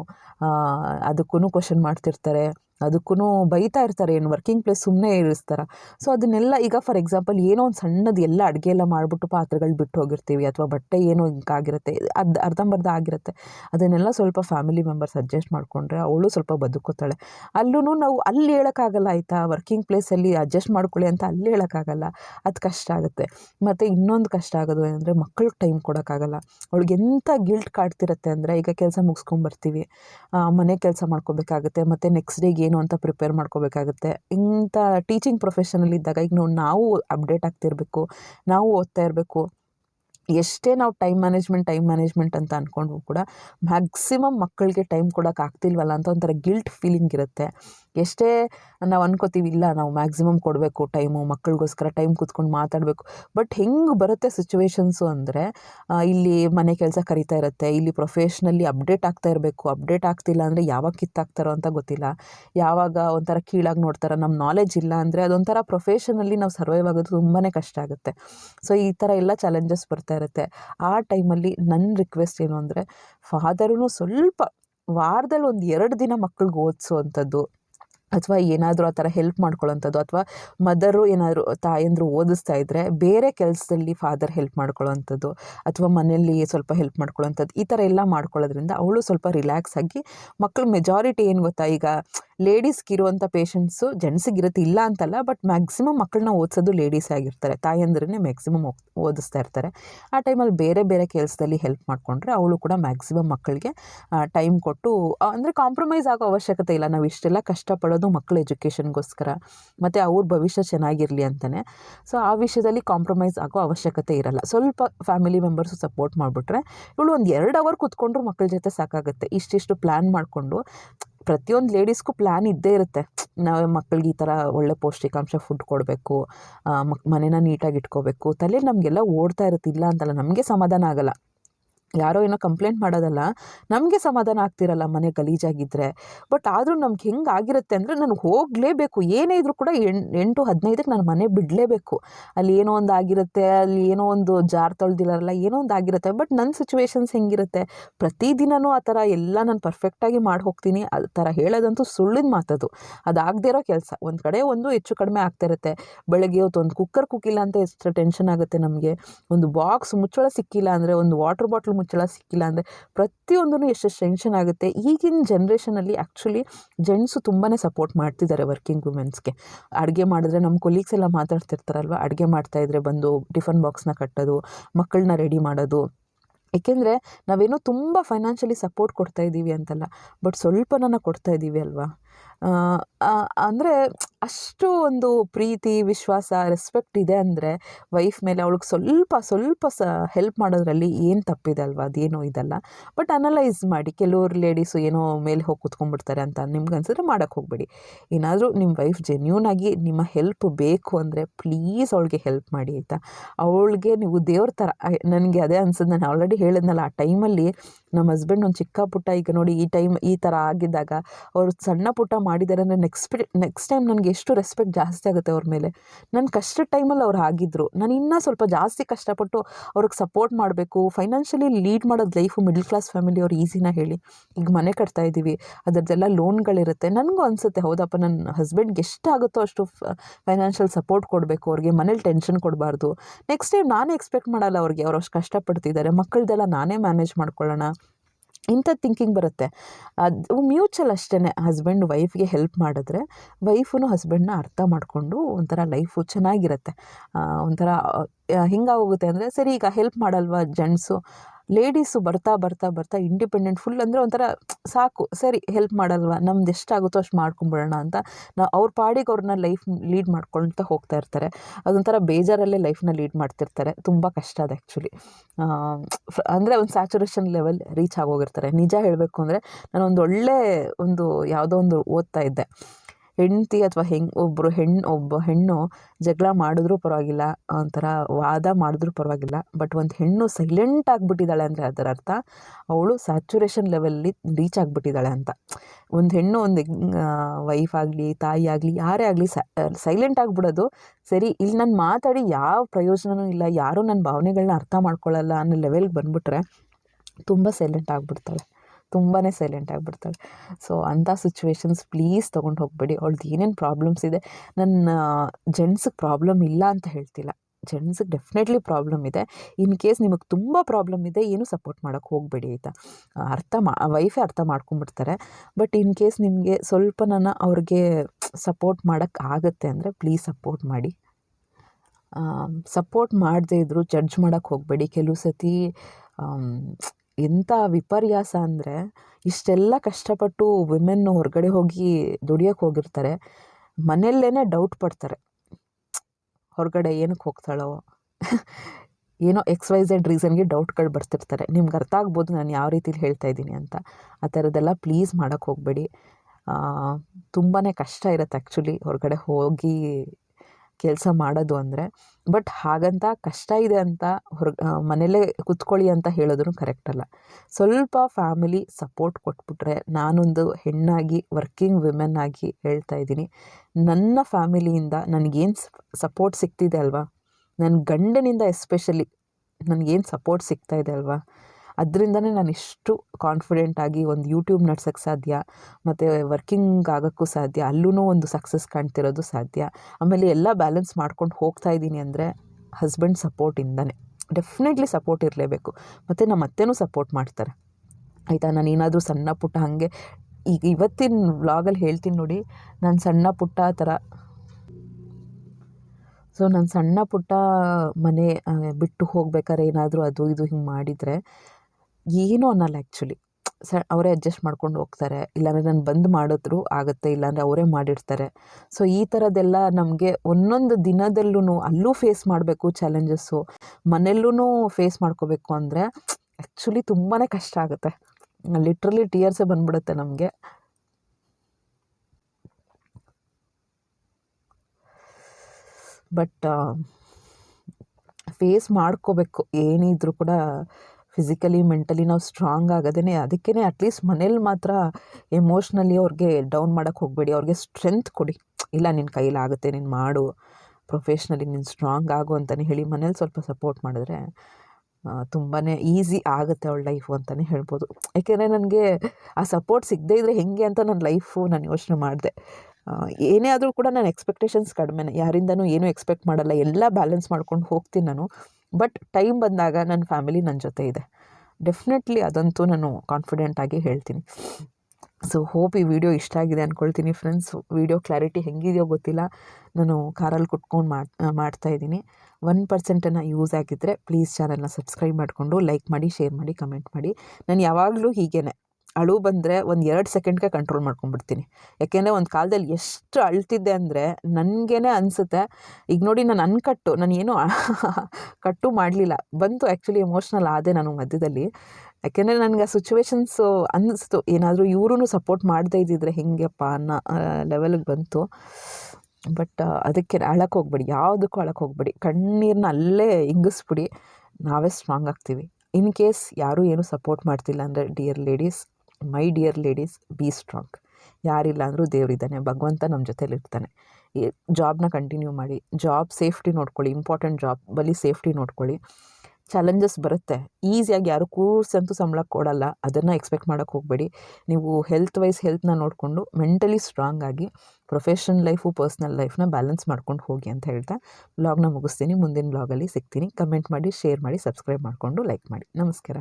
ಅದಕ್ಕೂ ಕ್ವಶನ್ ಮಾಡ್ತಿರ್ತಾರೆ. ಅದಕ್ಕೂ ಬೈತಾ ಇರ್ತಾರೆ, ಏನು ವರ್ಕಿಂಗ್ ಪ್ಲೇಸ್ ಸುಮ್ಮನೆ ಇರಿಸ್ತಾರೆ. ಸೊ ಅದನ್ನೆಲ್ಲ ಈಗ ಫಾರ್ ಎಕ್ಸಾಂಪಲ್ ಏನೋ ಒಂದು ಸಣ್ಣದು ಎಲ್ಲ ಅಡುಗೆ ಎಲ್ಲ ಮಾಡಿಬಿಟ್ಟು ಪಾತ್ರೆಗಳು ಬಿಟ್ಟು ಹೋಗಿರ್ತೀವಿ ಅಥವಾ ಬಟ್ಟೆ ಏನೋ ಹಿಂಗಾಗಿರುತ್ತೆ ಅದು ಅರ್ಧಂಬರ್ಧ ಆಗಿರುತ್ತೆ, ಅದನ್ನೆಲ್ಲ ಸ್ವಲ್ಪ ಫ್ಯಾಮಿಲಿ ಮೆಂಬರ್ಸ್ ಅಡ್ಜಸ್ಟ್ ಮಾಡಿಕೊಂಡ್ರೆ ಅವಳು ಸ್ವಲ್ಪ ಬದುಕೋತಾಳೆ ಅಲ್ಲೂ ನಾವು ಅಲ್ಲಿ ಹೇಳೋಕ್ಕಾಗಲ್ಲ ಆಯಿತಾ ವರ್ಕಿಂಗ್ ಪ್ಲೇಸಲ್ಲಿ ಅಡ್ಜಸ್ಟ್ ಮಾಡ್ಕೊಳ್ಳಿ ಅಂತ ಅಲ್ಲಿ ಹೇಳೋಕ್ಕಾಗಲ್ಲ. ಅದು ಕಷ್ಟ ಆಗುತ್ತೆ. ಮತ್ತು ಇನ್ನೊಂದು ಕಷ್ಟ ಆಗೋದು ಏನಂದರೆ ಮಕ್ಕಳಿಗೆ ಟೈಮ್ ಕೊಡೋಕ್ಕಾಗಲ್ಲ. ಅವಳಿಗೆ ಎಂಥ ಗಿಲ್ಟ್ ಕಾಡ್ತಿರುತ್ತೆ ಅಂದರೆ ಈಗ ಕೆಲಸ ಮುಗಿಸ್ಕೊಂಬರ್ತೀವಿ ಮನೆ ಕೆಲಸ ಮಾಡ್ಕೋಬೇಕಾಗುತ್ತೆ, ಮತ್ತು ನೆಕ್ಸ್ಟ್ ಡೇಗೆ ಏನು ಅಂತ ಪ್ರಿಪೇರ್ ಮಾಡ್ಕೋಬೇಕಾಗುತ್ತೆ. ಇಂಥ ಟೀಚಿಂಗ್ ಪ್ರೊಫೆಷನಲ್ಲಿ ಇದ್ದಾಗ ಈಗ ನಾವು ನಾವು ಅಪ್ಡೇಟ್ ಆಗ್ತಿರಬೇಕು, ನಾವು ಓದ್ತಾ ಇರಬೇಕು. ಎಷ್ಟೇ ನಾವು ಟೈಮ್ ಮ್ಯಾನೇಜ್ಮೆಂಟ್ ಟೈಮ್ ಮ್ಯಾನೇಜ್ಮೆಂಟ್ ಅಂತ ಅಂದ್ಕೊಂಡ್ರು ಕೂಡ ಮ್ಯಾಕ್ಸಿಮಮ್ ಮಕ್ಕಳಿಗೆ ಟೈಮ್ ಕೊಡೋಕೆ ಆಗ್ತಿಲ್ವಲ್ಲ ಅಂತ ಒಂಥರ ಗಿಲ್ಟ್ ಫೀಲಿಂಗ್ ಇರುತ್ತೆ. ಎಷ್ಟೇ ನಾವು ಅನ್ಕೋತೀವಿ, ಇಲ್ಲ ನಾವು ಮ್ಯಾಕ್ಸಿಮಮ್ ಕೊಡಬೇಕು ಟೈಮು ಮಕ್ಕಳಿಗೋಸ್ಕರ ಟೈಮ್ ಕೂತ್ಕೊಂಡು ಮಾತಾಡಬೇಕು. ಬಟ್ ಹೆಂಗೆ ಬರುತ್ತೆ ಸಿಚುವೇಶನ್ಸು ಅಂದರೆ ಇಲ್ಲಿ ಮನೆ ಕೆಲಸ ಕರಿತಾ ಇರುತ್ತೆ, ಇಲ್ಲಿ ಪ್ರೊಫೆಷ್ನಲ್ಲಿ ಅಪ್ಡೇಟ್ ಆಗ್ತಾ ಇರಬೇಕು. ಅಪ್ಡೇಟ್ ಆಗ್ತಿಲ್ಲ ಅಂದರೆ ಯಾವಾಗ ಕಿತ್ತಾಗ್ತಾರೋ ಅಂತ ಗೊತ್ತಿಲ್ಲ. ಯಾವಾಗ ಒಂಥರ ಕೀಳಾಗಿ ನೋಡ್ತಾರೆ ನಮ್ಮ ನಾಲೆಜ್ ಇಲ್ಲ ಅಂದರೆ ಅದೊಂಥರ ಪ್ರೊಫೆಷನಲ್ಲಿ ನಾವು ಸರ್ವೈವ್ ಆಗೋದು ತುಂಬಾ ಕಷ್ಟ ಆಗುತ್ತೆ. ಸೊ ಈ ಥರ ಎಲ್ಲ ಚಾಲೆಂಜಸ್ ಬರ್ತಾ ಇರುತ್ತೆ. ಆ ಟೈಮಲ್ಲಿ ನನ್ನ ರಿಕ್ವೆಸ್ಟ್ ಏನು ಅಂದರೆ ಫಾದರೂ ಸ್ವಲ್ಪ ವಾರದಲ್ಲಿ ಒಂದು ಎರಡು ದಿನ ಮಕ್ಳಿಗೆ ಓದಿಸೋವಂಥದ್ದು ಅಥವಾ ಏನಾದರೂ ಆ ಥರ ಹೆಲ್ಪ್ ಮಾಡ್ಕೊಳ್ಳೋಂಥದ್ದು ಅಥವಾ ಮದರು ಏನಾದರೂ ತಾಯಂದರು ಓದಿಸ್ತಾ ಇದ್ದರೆ ಬೇರೆ ಕೆಲಸದಲ್ಲಿ ಫಾದರ್ ಹೆಲ್ಪ್ ಮಾಡ್ಕೊಳ್ಳೋವಂಥದ್ದು ಅಥವಾ ಮನೆಯಲ್ಲಿ ಸ್ವಲ್ಪ ಹೆಲ್ಪ್ ಮಾಡ್ಕೊಳ್ಳೋಂಥದ್ದು ಈ ಥರ ಎಲ್ಲ ಮಾಡ್ಕೊಳ್ಳೋದ್ರಿಂದ ಅವಳು ಸ್ವಲ್ಪ ರಿಲ್ಯಾಕ್ಸ್ ಆಗಿ ಮಕ್ಕಳು ಮೆಜಾರಿಟಿ ಏನು ಗೊತ್ತಾ ಈಗ ಲೇಡೀಸ್ಗೆ ಇರುವಂಥ ಪೇಷಂಟ್ಸು ಜೆಂಟ್ಸಿಗಿರುತ್ತೆ ಇಲ್ಲ ಅಂತಲ್ಲ ಬಟ್ ಮ್ಯಾಕ್ಸಿಮಮ್ ಮಕ್ಕಳನ್ನ ಓದಿಸೋದು ಲೇಡೀಸ್ ಆಗಿರ್ತಾರೆ. ತಾಯಂದ್ರೇ ಮ್ಯಾಕ್ಸಿಮಮ್ ಓದಿಸ್ತಾ ಇರ್ತಾರೆ. ಆ ಟೈಮಲ್ಲಿ ಬೇರೆ ಬೇರೆ ಕೆಲಸದಲ್ಲಿ ಹೆಲ್ಪ್ ಮಾಡಿಕೊಂಡ್ರೆ ಅವಳು ಕೂಡ ಮ್ಯಾಕ್ಸಿಮಮ್ ಮಕ್ಕಳಿಗೆ ಟೈಮ್ ಕೊಟ್ಟು ಅಂದರೆ ಕಾಂಪ್ರಮೈಸ್ ಆಗೋ ಅವಶ್ಯಕತೆ ಇಲ್ಲ. ನಾವು ಇಷ್ಟೆಲ್ಲ ಕಷ್ಟಪಡೋದು ಮಕ್ಕಳ ಎಜುಕೇಷನ್ಗೋಸ್ಕರ ಮತ್ತು ಅವ್ರ ಭವಿಷ್ಯ ಚೆನ್ನಾಗಿರಲಿ ಅಂತಲೇ ಸೊ ಆ ವಿಷಯದಲ್ಲಿ ಕಾಂಪ್ರಮೈಸ್ ಆಗೋ ಅವಶ್ಯಕತೆ ಇರಲ್ಲ. ಸ್ವಲ್ಪ ಫ್ಯಾಮಿಲಿ ಮೆಂಬರ್ಸು ಸಪೋರ್ಟ್ ಮಾಡಿಬಿಟ್ರೆ, ಇವಳು ಒಂದು ಎರಡು ಅವರ್ ಕೂತ್ಕೊಂಡ್ರು ಮಕ್ಕಳ ಜೊತೆ ಸಾಕಾಗುತ್ತೆ. ಇಷ್ಟಿಷ್ಟು ಪ್ಲ್ಯಾನ್ ಮಾಡಿಕೊಂಡು ಪ್ರತಿಯೊಂದು ಲೇಡೀಸ್ಗೂ ಪ್ಲ್ಯಾನ್ ಇದ್ದೇ ಇರುತ್ತೆ. ನಾವು ಮಕ್ಕಳಿಗೆ ಈ ಥರ ಒಳ್ಳೆ ಪೌಷ್ಟಿಕಾಂಶ ಫುಡ್ ಕೊಡಬೇಕು ಮಕ್, ಮನೇನ ನೀಟಾಗಿ ಇಟ್ಕೋಬೇಕು. ತಲೆ ನಮಗೆಲ್ಲ ಓಡ್ತಾ ಇರುತ್ತೆ ಇಲ್ಲ ಅಂತಲ್ಲ, ನಮಗೆ ಸಮಾಧಾನ ಆಗಲ್ಲ. ಯಾರೋ ಏನೋ ಕಂಪ್ಲೇಂಟ್ ಮಾಡೋದಲ್ಲ, ನಮಗೆ ಸಮಾಧಾನ ಆಗ್ತಿರಲ್ಲ ಮನೆ ಗಲೀಜಾಗಿದ್ದರೆ ಬಟ್ ಆದರೂ ನಮ್ಗೆ ಹೆಂಗೆ ಆಗಿರುತ್ತೆ ಅಂದರೆ ನಾನು ಹೋಗಲೇಬೇಕು. ಏನೇ ಇದ್ರೂ ಕೂಡ ಎಂಟು, ಹದಿನೈದಕ್ಕೆ ನಾನು ಮನೆ ಬಿಡಲೇಬೇಕು. ಅಲ್ಲಿ ಏನೋ ಒಂದು ಆಗಿರುತ್ತೆ, ಅಲ್ಲಿ ಏನೋ ಒಂದು ಜಾರ್ ತೊಳೆದಿರಲ್ಲ ಏನೋ ಒಂದು ಆಗಿರುತ್ತೆ. ಬಟ್ ನನ್ನ ಸಿಚುವೇಶನ್ಸ್ ಹೆಂಗಿರುತ್ತೆ? ಪ್ರತಿದಿನವೂ ಆ ಥರ ಎಲ್ಲ ನಾನು ಪರ್ಫೆಕ್ಟಾಗಿ ಮಾಡಿ ಹೋಗ್ತೀನಿ. ಆ ಥರ ಹೇಳೋದಂತೂ ಸುಳ್ಳಿನ ಮಾತದು. ಅದಾಗದೇ ಇರೋ ಕೆಲಸ. ಒಂದು ಕಡೆ ಒಂದು ಹೆಚ್ಚು ಕಡಿಮೆ ಆಗ್ತಿರುತ್ತೆ ಬೆಳಗ್ಗೆ ಹೊತ್ತು ಒಂದು ಕುಕ್ಕರ್ ಕುಕ್ಕಿಲ್ಲ ಅಂತ ಎಷ್ಟು ಟೆನ್ಷನ್ ಆಗುತ್ತೆ ನಮಗೆ. ಒಂದು ಬಾಕ್ಸ್ ಮುಚ್ಚಳ ಸಿಕ್ಕಿಲ್ಲ ಅಂದರೆ, ಒಂದು ವಾಟರ್ ಬಾಟ್ಲ್ ಮುಚ್ಚಳ ಸಿಕ್ಕಿಲ್ಲ ಅಂದರೆ ಪ್ರತಿಯೊಂದೂ ಎಷ್ಟೆಷ್ಟು ಟೆನ್ಷನ್ ಆಗುತ್ತೆ. ಈಗಿನ ಜನ್ರೇಷನಲ್ಲಿ ಆ್ಯಕ್ಚುಲಿ ಜೆಂಟ್ಸು ತುಂಬಾ ಸಪೋರ್ಟ್ ಮಾಡ್ತಿದ್ದಾರೆ ವರ್ಕಿಂಗ್ ವುಮೆನ್ಸ್ಗೆ ಅಡುಗೆ ಮಾಡಿದ್ರೆ ನಮ್ಮ ಕೊಲೀಗ್ಸ್ ಎಲ್ಲ ಮಾತಾಡ್ತಿರ್ತಾರಲ್ವ? ಅಡುಗೆ ಮಾಡ್ತಾಯಿದ್ರೆ ಬಂದು ಟಿಫನ್ ಬಾಕ್ಸ್ನ ಕಟ್ಟೋದು ಮಕ್ಕಳನ್ನ ರೆಡಿ ಮಾಡೋದು. ಏಕೆಂದರೆ ನಾವೇನೋ ತುಂಬ ಫೈನಾನ್ಷಿಯಲಿ ಸಪೋರ್ಟ್ ಕೊಡ್ತಾ ಇದ್ದೀವಿ ಅಂತಲ್ಲ ಬಟ್ ಸ್ವಲ್ಪನ ಕೊಡ್ತಾ ಇದ್ದೀವಿ ಅಲ್ವಾ? ಅಂದರೆ ಅಷ್ಟು ಒಂದು ಪ್ರೀತಿ, ವಿಶ್ವಾಸ ರೆಸ್ಪೆಕ್ಟ್ ಇದೆ ಅಂದರೆ ವೈಫ್ ಮೇಲೆ ಅವಳಿಗೆ ಸ್ವಲ್ಪ ಸ್ವಲ್ಪ ಸ ಹೆಲ್ಪ್ ಮಾಡೋದ್ರಲ್ಲಿ ಏನು ತಪ್ಪಿದೆ ಅಲ್ವಾ? ಅದೇನೋ ಇದಲ್ಲ. ಬಟ್ ಅನಲೈಸ್ ಮಾಡಿ. ಕೆಲವ್ರು ಲೇಡೀಸು ಏನೋ ಮೇಲೆ ಹೋಗಿ ಕೂತ್ಕೊಂಡ್ಬಿಡ್ತಾರೆ ಅಂತ ನಿಮ್ಗೆ ಅನ್ಸಿದ್ರೆ ಮಾಡೋಕ್ಕೆ ಹೋಗಬೇಡಿ. ಏನಾದರೂ ನಿಮ್ಮ ವೈಫ್ ಜೆನ್ಯೂನಾಗಿ ನಿಮ್ಮ ಹೆಲ್ಪ್ ಬೇಕು ಅಂದರೆ ಪ್ಲೀಸ್ ಅವಳಿಗೆ ಹೆಲ್ಪ್ ಮಾಡಿ ಆಯಿತಾ? ಅವಳಿಗೆ ನೀವು ದೇವ್ರ ಥರ ನನಗೆ ಅದೇ ಅನ್ಸೋದು, ನಾನು ಆಲ್ರೆಡಿ ಹೇಳಿದ್ನಲ್ಲ, ಆ ಟೈಮಲ್ಲಿ ನಮ್ಮ ಹಸ್ಬೆಂಡ್ ಒಂದು ಚಿಕ್ಕ ಪುಟ್ಟ ಈಗ ನೋಡಿ ಈ ಟೈಮ್ ಈ ಥರ ಆಗಿದ್ದಾಗ ಅವರು ಸಣ್ಣ ಪುಟ್ಟ ಮಾಡಿದ್ದಾರೆ ಅಂದರೆ ನೆಕ್ಸ್ಟ್ ನೆಕ್ಸ್ಟ್ ಟೈಮ್ ನನಗೆ ಎಷ್ಟು ರೆಸ್ಪೆಕ್ಟ್ ಜಾಸ್ತಿ ಆಗುತ್ತೆ ಅವ್ರ ಮೇಲೆ. ನನ್ನ ಕಷ್ಟದ ಟೈಮಲ್ಲಿ ಅವ್ರು ಆಗಿದ್ದರು ನಾನು ಇನ್ನೂ ಸ್ವಲ್ಪ ಜಾಸ್ತಿ ಕಷ್ಟಪಟ್ಟು ಅವ್ರಿಗೆ ಸಪೋರ್ಟ್ ಮಾಡಬೇಕು ಫೈನಾನ್ಷಿಯಲಿ ಲೀಡ್ ಮಾಡೋದು ಲೈಫು ಮಿಡ್ಲ್ ಕ್ಲಾಸ್ ಫ್ಯಾಮಿಲಿ ಅವ್ರು ಈಸಿನ ಹೇಳಿ. ಈಗ ಮನೆ ಕಟ್ತಾ ಇದ್ದೀವಿ ಅದರದ್ದೆಲ್ಲ ಲೋನ್ಗಳಿರುತ್ತೆ ನನಗೂ ಅನಿಸುತ್ತೆ, ಹೌದಪ್ಪ ನನ್ನ ಹಸ್ಬೆಂಡ್ಗೆ ಎಷ್ಟಾಗುತ್ತೋ ಅಷ್ಟು ಫೈನಾನ್ಷಿಯಲ್ ಸಪೋರ್ಟ್ ಕೊಡಬೇಕು. ಅವ್ರಿಗೆ ಮನೇಲಿ ಟೆನ್ಷನ್ ಕೊಡಬಾರ್ದು. ನೆಕ್ಸ್ಟ್ ಟೈಮ್ ನಾನೇ ಎಕ್ಸ್ಪೆಕ್ಟ್ ಮಾಡಲ್ಲ ಅವ್ರಿಗೆ ಅವ್ರು ಅಷ್ಟು ಕಷ್ಟಪಡ್ತಿದ್ದಾರೆ ಮಕ್ಕಳದೆಲ್ಲ ನಾನೇ ಮ್ಯಾನೇಜ್ ಮಾಡ್ಕೊಳ್ಳೋಣ. ಇಂಥ ಥಿಂಕಿಂಗ್ ಬರುತ್ತೆ. ಅದು ಮ್ಯೂಚುವಲ್ ಅಷ್ಟೇ ಹಸ್ಬೆಂಡ್ ವೈಫ್ಗೆ ಹೆಲ್ಪ್ ಮಾಡಿದ್ರೆ ವೈಫೂ ಹಸ್ಬೆಂಡ್ನ ಅರ್ಥ ಮಾಡಿಕೊಂಡು ಒಂಥರ ಲೈಫು ಚೆನ್ನಾಗಿರುತ್ತೆ. ಒಂಥರ ಹಿಂಗಾಗೋಗುತ್ತೆ ಅಂದರೆ ಸರಿ ಈಗ ಹೆಲ್ಪ್ ಮಾಡಲ್ವಾ ಜೆಂಟ್ಸು ಲೇಡೀಸು ಬರ್ತಾ ಬರ್ತಾ ಬರ್ತಾ ಇಂಡಿಪೆಂಡೆಂಟ್ ಫುಲ್ ಅಂದರೆ ಒಂಥರ ಸಾಕು, ಸರಿ ಹೆಲ್ಪ್ ಮಾಡಲ್ವ, ನಮ್ದು ಎಷ್ಟಾಗುತ್ತೋ ಅಷ್ಟು ಮಾಡ್ಕೊಂಬಿಡೋಣ ಅಂತ ನಾವು ಅವ್ರ ಪಾಡಿಗೆ ಅವ್ರನ್ನ ಲೈಫ್ ಲೀಡ್ ಮಾಡ್ಕೊಳ್ತಾ ಹೋಗ್ತಾ ಇರ್ತಾರೆ. ಅದೊಂಥರ ಬೇಜಾರಲ್ಲೇ ಲೈಫ್ನ ಲೀಡ್ ಮಾಡ್ತಿರ್ತಾರೆ. ತುಂಬ ಕಷ್ಟ ಅದು ಆ್ಯಕ್ಚುಲಿ ಅಂದರೆ ಒಂದು ಸ್ಯಾಚುರೇಷನ್ ಲೆವೆಲ್ ರೀಚ್ ಆಗೋಗಿರ್ತಾರೆ. ನಿಜ ಹೇಳಬೇಕು ಅಂದರೆ ನಾನು ಒಂದು ಒಳ್ಳೆ ಒಂದು ಯಾವುದೋ ಒಂದು ಓದ್ತಾ ಇದ್ದೆ. ಹೆಂಡತಿ ಅಥವಾ ಹೆಂಗೆ ಒಬ್ಬರು ಹೆಣ್ಣು ಒಬ್ಬ ಹೆಣ್ಣು ಜಗಳ ಮಾಡಿದ್ರೂ ಪರವಾಗಿಲ್ಲ, ಒಂಥರ ವಾದ ಮಾಡಿದ್ರೂ ಪರವಾಗಿಲ್ಲ ಬಟ್ ಒಂದು ಹೆಣ್ಣು ಸೈಲೆಂಟ್ ಆಗಿಬಿಟ್ಟಿದ್ದಾಳೆ ಅಂದರೆ ಅದರ ಅರ್ಥ ಅವಳು ಸ್ಯಾಚುರೇಷನ್ ಲೆವೆಲ್ಲಿ ರೀಚ್ ಆಗಿಬಿಟ್ಟಿದ್ದಾಳೆ ಅಂತ. ಒಂದು ಹೆಣ್ಣು ಒಂದು ವೈಫ್ ಆಗಲಿ, ತಾಯಿ ಆಗಲಿ, ಯಾರೇ ಆಗಲಿ ಸೈಲೆಂಟ್ ಆಗಿಬಿಡೋದು ಸರಿ, ಇಲ್ಲಿ ನಾನು ಮಾತಾಡಿ ಯಾವ ಪ್ರಯೋಜನವೂ ಇಲ್ಲ, ಯಾರೂ ನನ್ನ ಭಾವನೆಗಳನ್ನ ಅರ್ಥ ಮಾಡ್ಕೊಳ್ಳಲ್ಲ ಅನ್ನೋ ಲೆವೆಲ್ಗೆ ಬಂದುಬಿಟ್ರೆ ತುಂಬ ಸೈಲೆಂಟ್ ಆಗಿಬಿಡ್ತಾಳೆ. ತುಂಬಾ ಸೈಲೆಂಟ್ ಆಗಿಬಿಡ್ತಾಳೆ. ಸೊ ಅಂಥ ಸಿಚುವೇಶನ್ಸ್ ಪ್ಲೀಸ್ ತೊಗೊಂಡು ಹೋಗಬೇಡಿ. ಅವಳ್ದು ಏನೇನು ಪ್ರಾಬ್ಲಮ್ಸ್ ಇದೆ? ನನ್ನ ಜೆಂಟ್ಸಿಗೆ ಪ್ರಾಬ್ಲಮ್ ಇಲ್ಲ ಅಂತ ಹೇಳ್ತಿಲ್ಲ. ಜೆಂಟ್ಸಿಗೆ ಡೆಫಿನೆಟ್ಲಿ ಪ್ರಾಬ್ಲಮ್ ಇದೆ. ಇನ್ ಕೇಸ್ ನಿಮಗೆ ತುಂಬ ಪ್ರಾಬ್ಲಮ್ ಇದೆ, ಏನು ಸಪೋರ್ಟ್ ಮಾಡೋಕ್ಕೆ ಹೋಗಬೇಡಿ ಆಯಿತಾ? ಅರ್ಥ ಮಾ ವೈಫೇ ಅರ್ಥ ಮಾಡ್ಕೊಂಬಿಡ್ತಾರೆ ಬಟ್ ಇನ್ ಕೇಸ್ ನಿಮಗೆ ಸ್ವಲ್ಪ ನನ್ನ ಅವ್ರಿಗೆ ಸಪೋರ್ಟ್ ಮಾಡೋಕ್ಕೆ ಆಗುತ್ತೆ ಅಂದರೆ ಪ್ಲೀಸ್ ಸಪೋರ್ಟ್ ಮಾಡಿ. ಸಪೋರ್ಟ್ ಮಾಡದೇ ಇದ್ದರೂ ಜಡ್ಜ್ ಮಾಡೋಕ್ಕೆ ಹೋಗಬೇಡಿ. ಕೆಲವು ಸತಿ ಎಂಥ ವಿಪರ್ಯಾಸ ಅಂದರೆ ಇಷ್ಟೆಲ್ಲ ಕಷ್ಟಪಟ್ಟು ವಿಮೆನ್ ಹೊರಗಡೆ ಹೋಗಿ ದುಡಿಯೋಕ್ಕೆ ಹೋಗಿರ್ತಾರೆ. ಮನೆಯಲ್ಲೇ ಡೌಟ್ ಪಡ್ತಾರೆ. ಹೊರಗಡೆ ಏನಕ್ಕೆ ಹೋಗ್ತಾಳೋ? ಏನೋ ಎಕ್ಸ್ ವೈ ಝೆಡ್ ರೀಸನ್ಗೆ ಡೌಟ್ಗಳು ಬರ್ತಿರ್ತಾರೆ. ನಿಮ್ಗೆ ಅರ್ಥ ಆಗ್ಬೋದು ನಾನು ಯಾವ ರೀತಿಲಿ ಹೇಳ್ತಾ ಇದ್ದೀನಿ ಅಂತ. ಆ ಥರದ್ದೆಲ್ಲ ಪ್ಲೀಸ್ ಮಾಡೋಕ್ಕೆ ಹೋಗಬೇಡಿ. ತುಂಬಾ ಕಷ್ಟ ಇರುತ್ತೆ ಆ್ಯಕ್ಚುಲಿ ಹೊರಗಡೆ ಹೋಗಿ ಕೆಲಸ ಮಾಡೋದು ಅಂದರೆ, ಬಟ್ ಹಾಗಂತ ಕಷ್ಟ ಇದೆ ಅಂತ ಹೊರ ಮನೆಯಲ್ಲೇ ಕೂತ್ಕೊಳ್ಳಿ ಅಂತ ಹೇಳೋದು ಕರೆಕ್ಟ್ ಅಲ್ಲ. ಸ್ವಲ್ಪ ಫ್ಯಾಮಿಲಿ ಸಪೋರ್ಟ್ ಕೊಟ್ಬಿಟ್ರೆ ನಾನೊಂದು ಹೆಣ್ಣಾಗಿ ವರ್ಕಿಂಗ್ ವಿಮೆನ್ ಆಗಿ ಹೇಳ್ತಾ ಇದ್ದೀನಿ. ನನ್ನ ಫ್ಯಾಮಿಲಿಯಿಂದ ನನಗೇನು ಸಪೋರ್ಟ್ ಸಿಗ್ತಿದೆ ಅಲ್ವಾ? ನನ್ನ ಗಂಡನಿಂದ ಎಸ್ಪೆಷಲಿ ನನಗೇನು ಸಪೋರ್ಟ್ ಸಿಗ್ತಾ ಇದೆ ಅಲ್ವಾ? ಅದರಿಂದನೇ ನಾನು ಇಷ್ಟು ಕಾನ್ಫಿಡೆಂಟಾಗಿ ಒಂದು ಯೂಟ್ಯೂಬ್ ನಡ್ಸೋಕ್ಕೆ ಸಾಧ್ಯ, ಮತ್ತು ವರ್ಕಿಂಗ್ ಆಗೋಕ್ಕೂ ಸಾಧ್ಯ ಅಲ್ಲೂ ಒಂದು ಸಕ್ಸಸ್ ಕಾಣ್ತಿರೋದು ಸಾಧ್ಯ. ಆಮೇಲೆ ಎಲ್ಲ ಬ್ಯಾಲೆನ್ಸ್ ಮಾಡ್ಕೊಂಡು ಹೋಗ್ತಾ ಇದ್ದೀನಿ ಅಂದರೆ ಹಸ್ಬೆಂಡ್ ಸಪೋರ್ಟಿಂದನೇ ಡೆಫಿನೆಟ್ಲಿ ಸಪೋರ್ಟ್ ಇರಲೇಬೇಕು. ಮತ್ತು ನಮ್ಮ ಅತ್ತೆನೂ ಸಪೋರ್ಟ್ ಮಾಡ್ತಾರೆ. ಆಯಿತಾ? ನಾನು ಏನಾದರೂ ಸಣ್ಣ ಪುಟ್ಟ ಹಾಗೆ ಈಗ ಇವತ್ತಿನ ವ್ಲಾಗಲ್ಲಿ ಹೇಳ್ತೀನಿ ನೋಡಿ, ನಾನು ಸಣ್ಣ ಪುಟ್ಟ ಥರ ಸೊ ನಾನು ಸಣ್ಣ ಪುಟ್ಟ ಮನೆ ಬಿಟ್ಟು ಹೋಗ್ಬೇಕಾದ್ರೆ ಏನಾದರೂ ಅದು ಇದು ಹಿಂಗೆ ಮಾಡಿದರೆ ಏನೂ ಅನ್ನಲ್ಲ ಆ್ಯಕ್ಚುಲಿ ಸ ಅವರೇ ಅಡ್ಜಸ್ಟ್ ಮಾಡ್ಕೊಂಡು ಹೋಗ್ತಾರೆ. ಇಲ್ಲಾಂದರೆ ನಾನು ಬಂದ್ ಮಾಡಿದ್ರು ಆಗುತ್ತೆ, ಇಲ್ಲಾಂದರೆ ಅವರೇ ಮಾಡಿರ್ತಾರೆ. ಸೊ ಈ ಥರದ್ದೆಲ್ಲ ನಮಗೆ ಒಂದೊಂದು ದಿನದಲ್ಲೂ ಅಲ್ಲೂ ಫೇಸ್ ಮಾಡಬೇಕು ಚಾಲೆಂಜಸ್ಸು ಮನೆಯಲ್ಲೂ ಫೇಸ್ ಮಾಡ್ಕೋಬೇಕು ಅಂದರೆ ಆ್ಯಕ್ಚುಲಿ ತುಂಬಾ ಕಷ್ಟ ಆಗುತ್ತೆ. ಲಿಟ್ರಲಿ ಟಿಯರ್ಸೇ ಬಂದ್ಬಿಡುತ್ತೆ ನಮಗೆ. ಬಟ್ ಫೇಸ್ ಮಾಡ್ಕೋಬೇಕು. ಏನಿದ್ರು ಕೂಡ ಫಿಸಿಕಲಿ ಮೆಂಟಲಿ ನಾವು ಸ್ಟ್ರಾಂಗ್ ಆಗೋದೇ ಅದಕ್ಕೇ ಅಟ್ಲೀಸ್ಟ್ ಮನೇಲಿ ಮಾತ್ರ ಎಮೋಷ್ನಲಿ ಅವ್ರಿಗೆ ಡೌನ್ ಮಾಡೋಕ್ಕೆ ಹೋಗಬೇಡಿ. ಅವ್ರಿಗೆ ಸ್ಟ್ರೆಂತ್ ಕೊಡಿ. ಇಲ್ಲ ನಿನ್ನ ಕೈಲಾಗುತ್ತೆ ನೀನು ಮಾಡು. ಪ್ರೊಫೆಷ್ನಲಿ ನೀನು ಸ್ಟ್ರಾಂಗ್ ಆಗು ಅಂತಲೇ ಹೇಳಿ ಮನೇಲಿ ಸ್ವಲ್ಪ ಸಪೋರ್ಟ್ ಮಾಡಿದ್ರೆ ತುಂಬಾ ಈಸಿ ಆಗುತ್ತೆ ಅವಳ ಲೈಫು ಅಂತಲೇ ಹೇಳ್ಬೋದು. ಯಾಕೆಂದರೆ ನನಗೆ ಆ ಸಪೋರ್ಟ್ ಸಿಗದೇ ಇದ್ದರೆ ಹೇಗೆ ಅಂತ ನನ್ನ ಲೈಫು ನಾನು ಯೋಚನೆ ಮಾಡಿದೆ. ಏನೇ ಆದರೂ ಕೂಡ ನಾನು ಎಕ್ಸ್ಪೆಕ್ಟೇಷನ್ಸ್ ಕಡಿಮೆ ಯಾರಿಂದನೂ ಏನೂ ಎಕ್ಸ್ಪೆಕ್ಟ್ ಮಾಡಲ್ಲ. ಎಲ್ಲ ಬ್ಯಾಲೆನ್ಸ್ ಮಾಡ್ಕೊಂಡು ಹೋಗ್ತೀನಿ ನಾನು. ಬಟ್ ಟೈಮ್ ಬಂದಾಗ ನನ್ನ ಫ್ಯಾಮಿಲಿ ನನ್ನ ಜೊತೆ ಇದೆ. ಡೆಫಿನೆಟ್ಲಿ ಅದಂತೂ ನಾನು ಕಾನ್ಫಿಡೆಂಟಾಗಿ ಹೇಳ್ತೀನಿ. ಸೊ ಹೋಪ್ ಈ ವಿಡಿಯೋ ಇಷ್ಟ ಆಗಿದೆ ಅಂದ್ಕೊಳ್ತೀನಿ ಫ್ರೆಂಡ್ಸ್ ವಿಡಿಯೋ ಕ್ಲಾರಿಟಿ ಹೆಂಗಿದೆಯೋ ಗೊತ್ತಿಲ್ಲ. ನಾನು ಕಾರಲ್ಲಿ ಕುಟ್ಕೊಂಡು ಮಾಡ್ ಮಾಡ್ತಾ ಇದ್ದೀನಿ. ಒನ್ ಪರ್ಸೆಂಟನ್ನು ಯೂಸ್ ಆಗಿದ್ದರೆ ಪ್ಲೀಸ್ ಚಾನಲ್ನ ಸಬ್ಸ್ಕ್ರೈಬ್ ಮಾಡಿಕೊಂಡು ಲೈಕ್ ಮಾಡಿ ಶೇರ್ ಮಾಡಿ ಕಮೆಂಟ್ ಮಾಡಿ. ನಾನು ಯಾವಾಗಲೂ ಹೀಗೇ ಅಳು ಬಂದರೆ ಒಂದು ಎರಡು ಸೆಕೆಂಡ್ಗೆ ಕಂಟ್ರೋಲ್ ಮಾಡ್ಕೊಂಡ್ಬಿಡ್ತೀನಿ. ಯಾಕೆಂದರೆ ಒಂದು ಕಾಲದಲ್ಲಿ ಎಷ್ಟು ಅಳ್ತಿದ್ದೆ ಅಂದರೆ ನನಗೇನೆ ಅನಿಸುತ್ತೆ. ಈಗ ನೋಡಿ ನಾನು ಅನ್ಕಟ್ಟು, ನಾನು ಏನೂ ಕಟ್ಟು ಮಾಡಲಿಲ್ಲ. ಬಂತು ಆ್ಯಕ್ಚುಲಿ ಎಮೋಷ್ನಲ್ ಆದೆ ನಾನು ಮಧ್ಯದಲ್ಲಿ. ಯಾಕೆಂದರೆ ನನಗೆ ಆ ಸಿಚುವೇಶನ್ಸು ಅನ್ನಿಸ್ತು ಏನಾದರೂ ಇವ್ರೂ ಸಪೋರ್ಟ್ ಮಾಡದೇ ಇದ್ದಿದ್ರೆ ಹೇಗೆಪ್ಪ ಅನ್ನೋ ಲೆವೆಲ್ಗೆ ಬಂತು. ಬಟ್ ಅದಕ್ಕೆ ಅಳಕ್ಕೆ ಹೋಗ್ಬೇಡಿ. ಯಾವುದಕ್ಕೂ ಅಳಕ್ಕೆ ಹೋಗ್ಬೇಡಿ. ಕಣ್ಣೀರನ್ನ ಅಲ್ಲೇ ಇಂಗಿಸ್ಬಿಡಿ. ನಾವೇ ಸ್ಟ್ರಾಂಗ್ ಆಗ್ತೀವಿ. ಇನ್ ಕೇಸ್ ಯಾರೂ ಏನೂ ಸಪೋರ್ಟ್ ಮಾಡ್ತಿಲ್ಲ ಅಂದರೆ dear ladies my dear ladies, be strong. ಯಾರಿಲ್ಲ ಅಂದರೂ ದೇವರಿದ್ದಾನೆ ಭಗವಂತ ನಮ್ಮ ಜೊತೇಲಿರ್ತಾನೆ ಈ ಜಾಬ್ನ ಕಂಟಿನ್ಯೂ ಮಾಡಿ, ಜಾಬ್ ಸೇಫ್ಟಿ ನೋಡ್ಕೊಳ್ಳಿ, ಇಂಪಾರ್ಟೆಂಟ್ ಜಾಬ್ ಬಲಿ ಸೇಫ್ಟಿ ನೋಡ್ಕೊಳ್ಳಿ. ಚಾಲೆಂಜಸ್ ಬರುತ್ತೆ. ಈಸಿಯಾಗಿ ಯಾರು ಕೂರ್ಸಂತೂ ಸಂಬಳ ಕೊಡಲ್ಲ, ಅದನ್ನು ಎಕ್ಸ್ಪೆಕ್ಟ್ ಮಾಡೋಕ್ಕೆ ಹೋಗಬೇಡಿ. ನೀವು ಹೆಲ್ತ್ ವೈಸ್ ಹೆಲ್ತ್ನ ನೋಡಿಕೊಂಡು ಮೆಂಟಲಿ ಸ್ಟ್ರಾಂಗ್ ಆಗಿ ಪ್ರೊಫೆಷನಲ್ ಲೈಫು, ಪರ್ಸ್ನಲ್ ಲೈಫ್ನ ಬ್ಯಾಲೆನ್ಸ್ ಮಾಡ್ಕೊಂಡು ಹೋಗಿ ಅಂತ ಹೇಳ್ತಾ ಬ್ಲಾಗ್ನ ಮುಗಿಸ್ತೀನಿ. ಮುಂದಿನ ಬ್ಲಾಗಲ್ಲಿ ಸಿಗ್ತೀನಿ. ಕಮೆಂಟ್ ಮಾಡಿ, ಶೇರ್ ಮಾಡಿ, ಸಬ್ಸ್ಕ್ರೈಬ್ ಮಾಡಿಕೊಂಡು ಲೈಕ್ ಮಾಡಿ. ನಮಸ್ಕಾರ.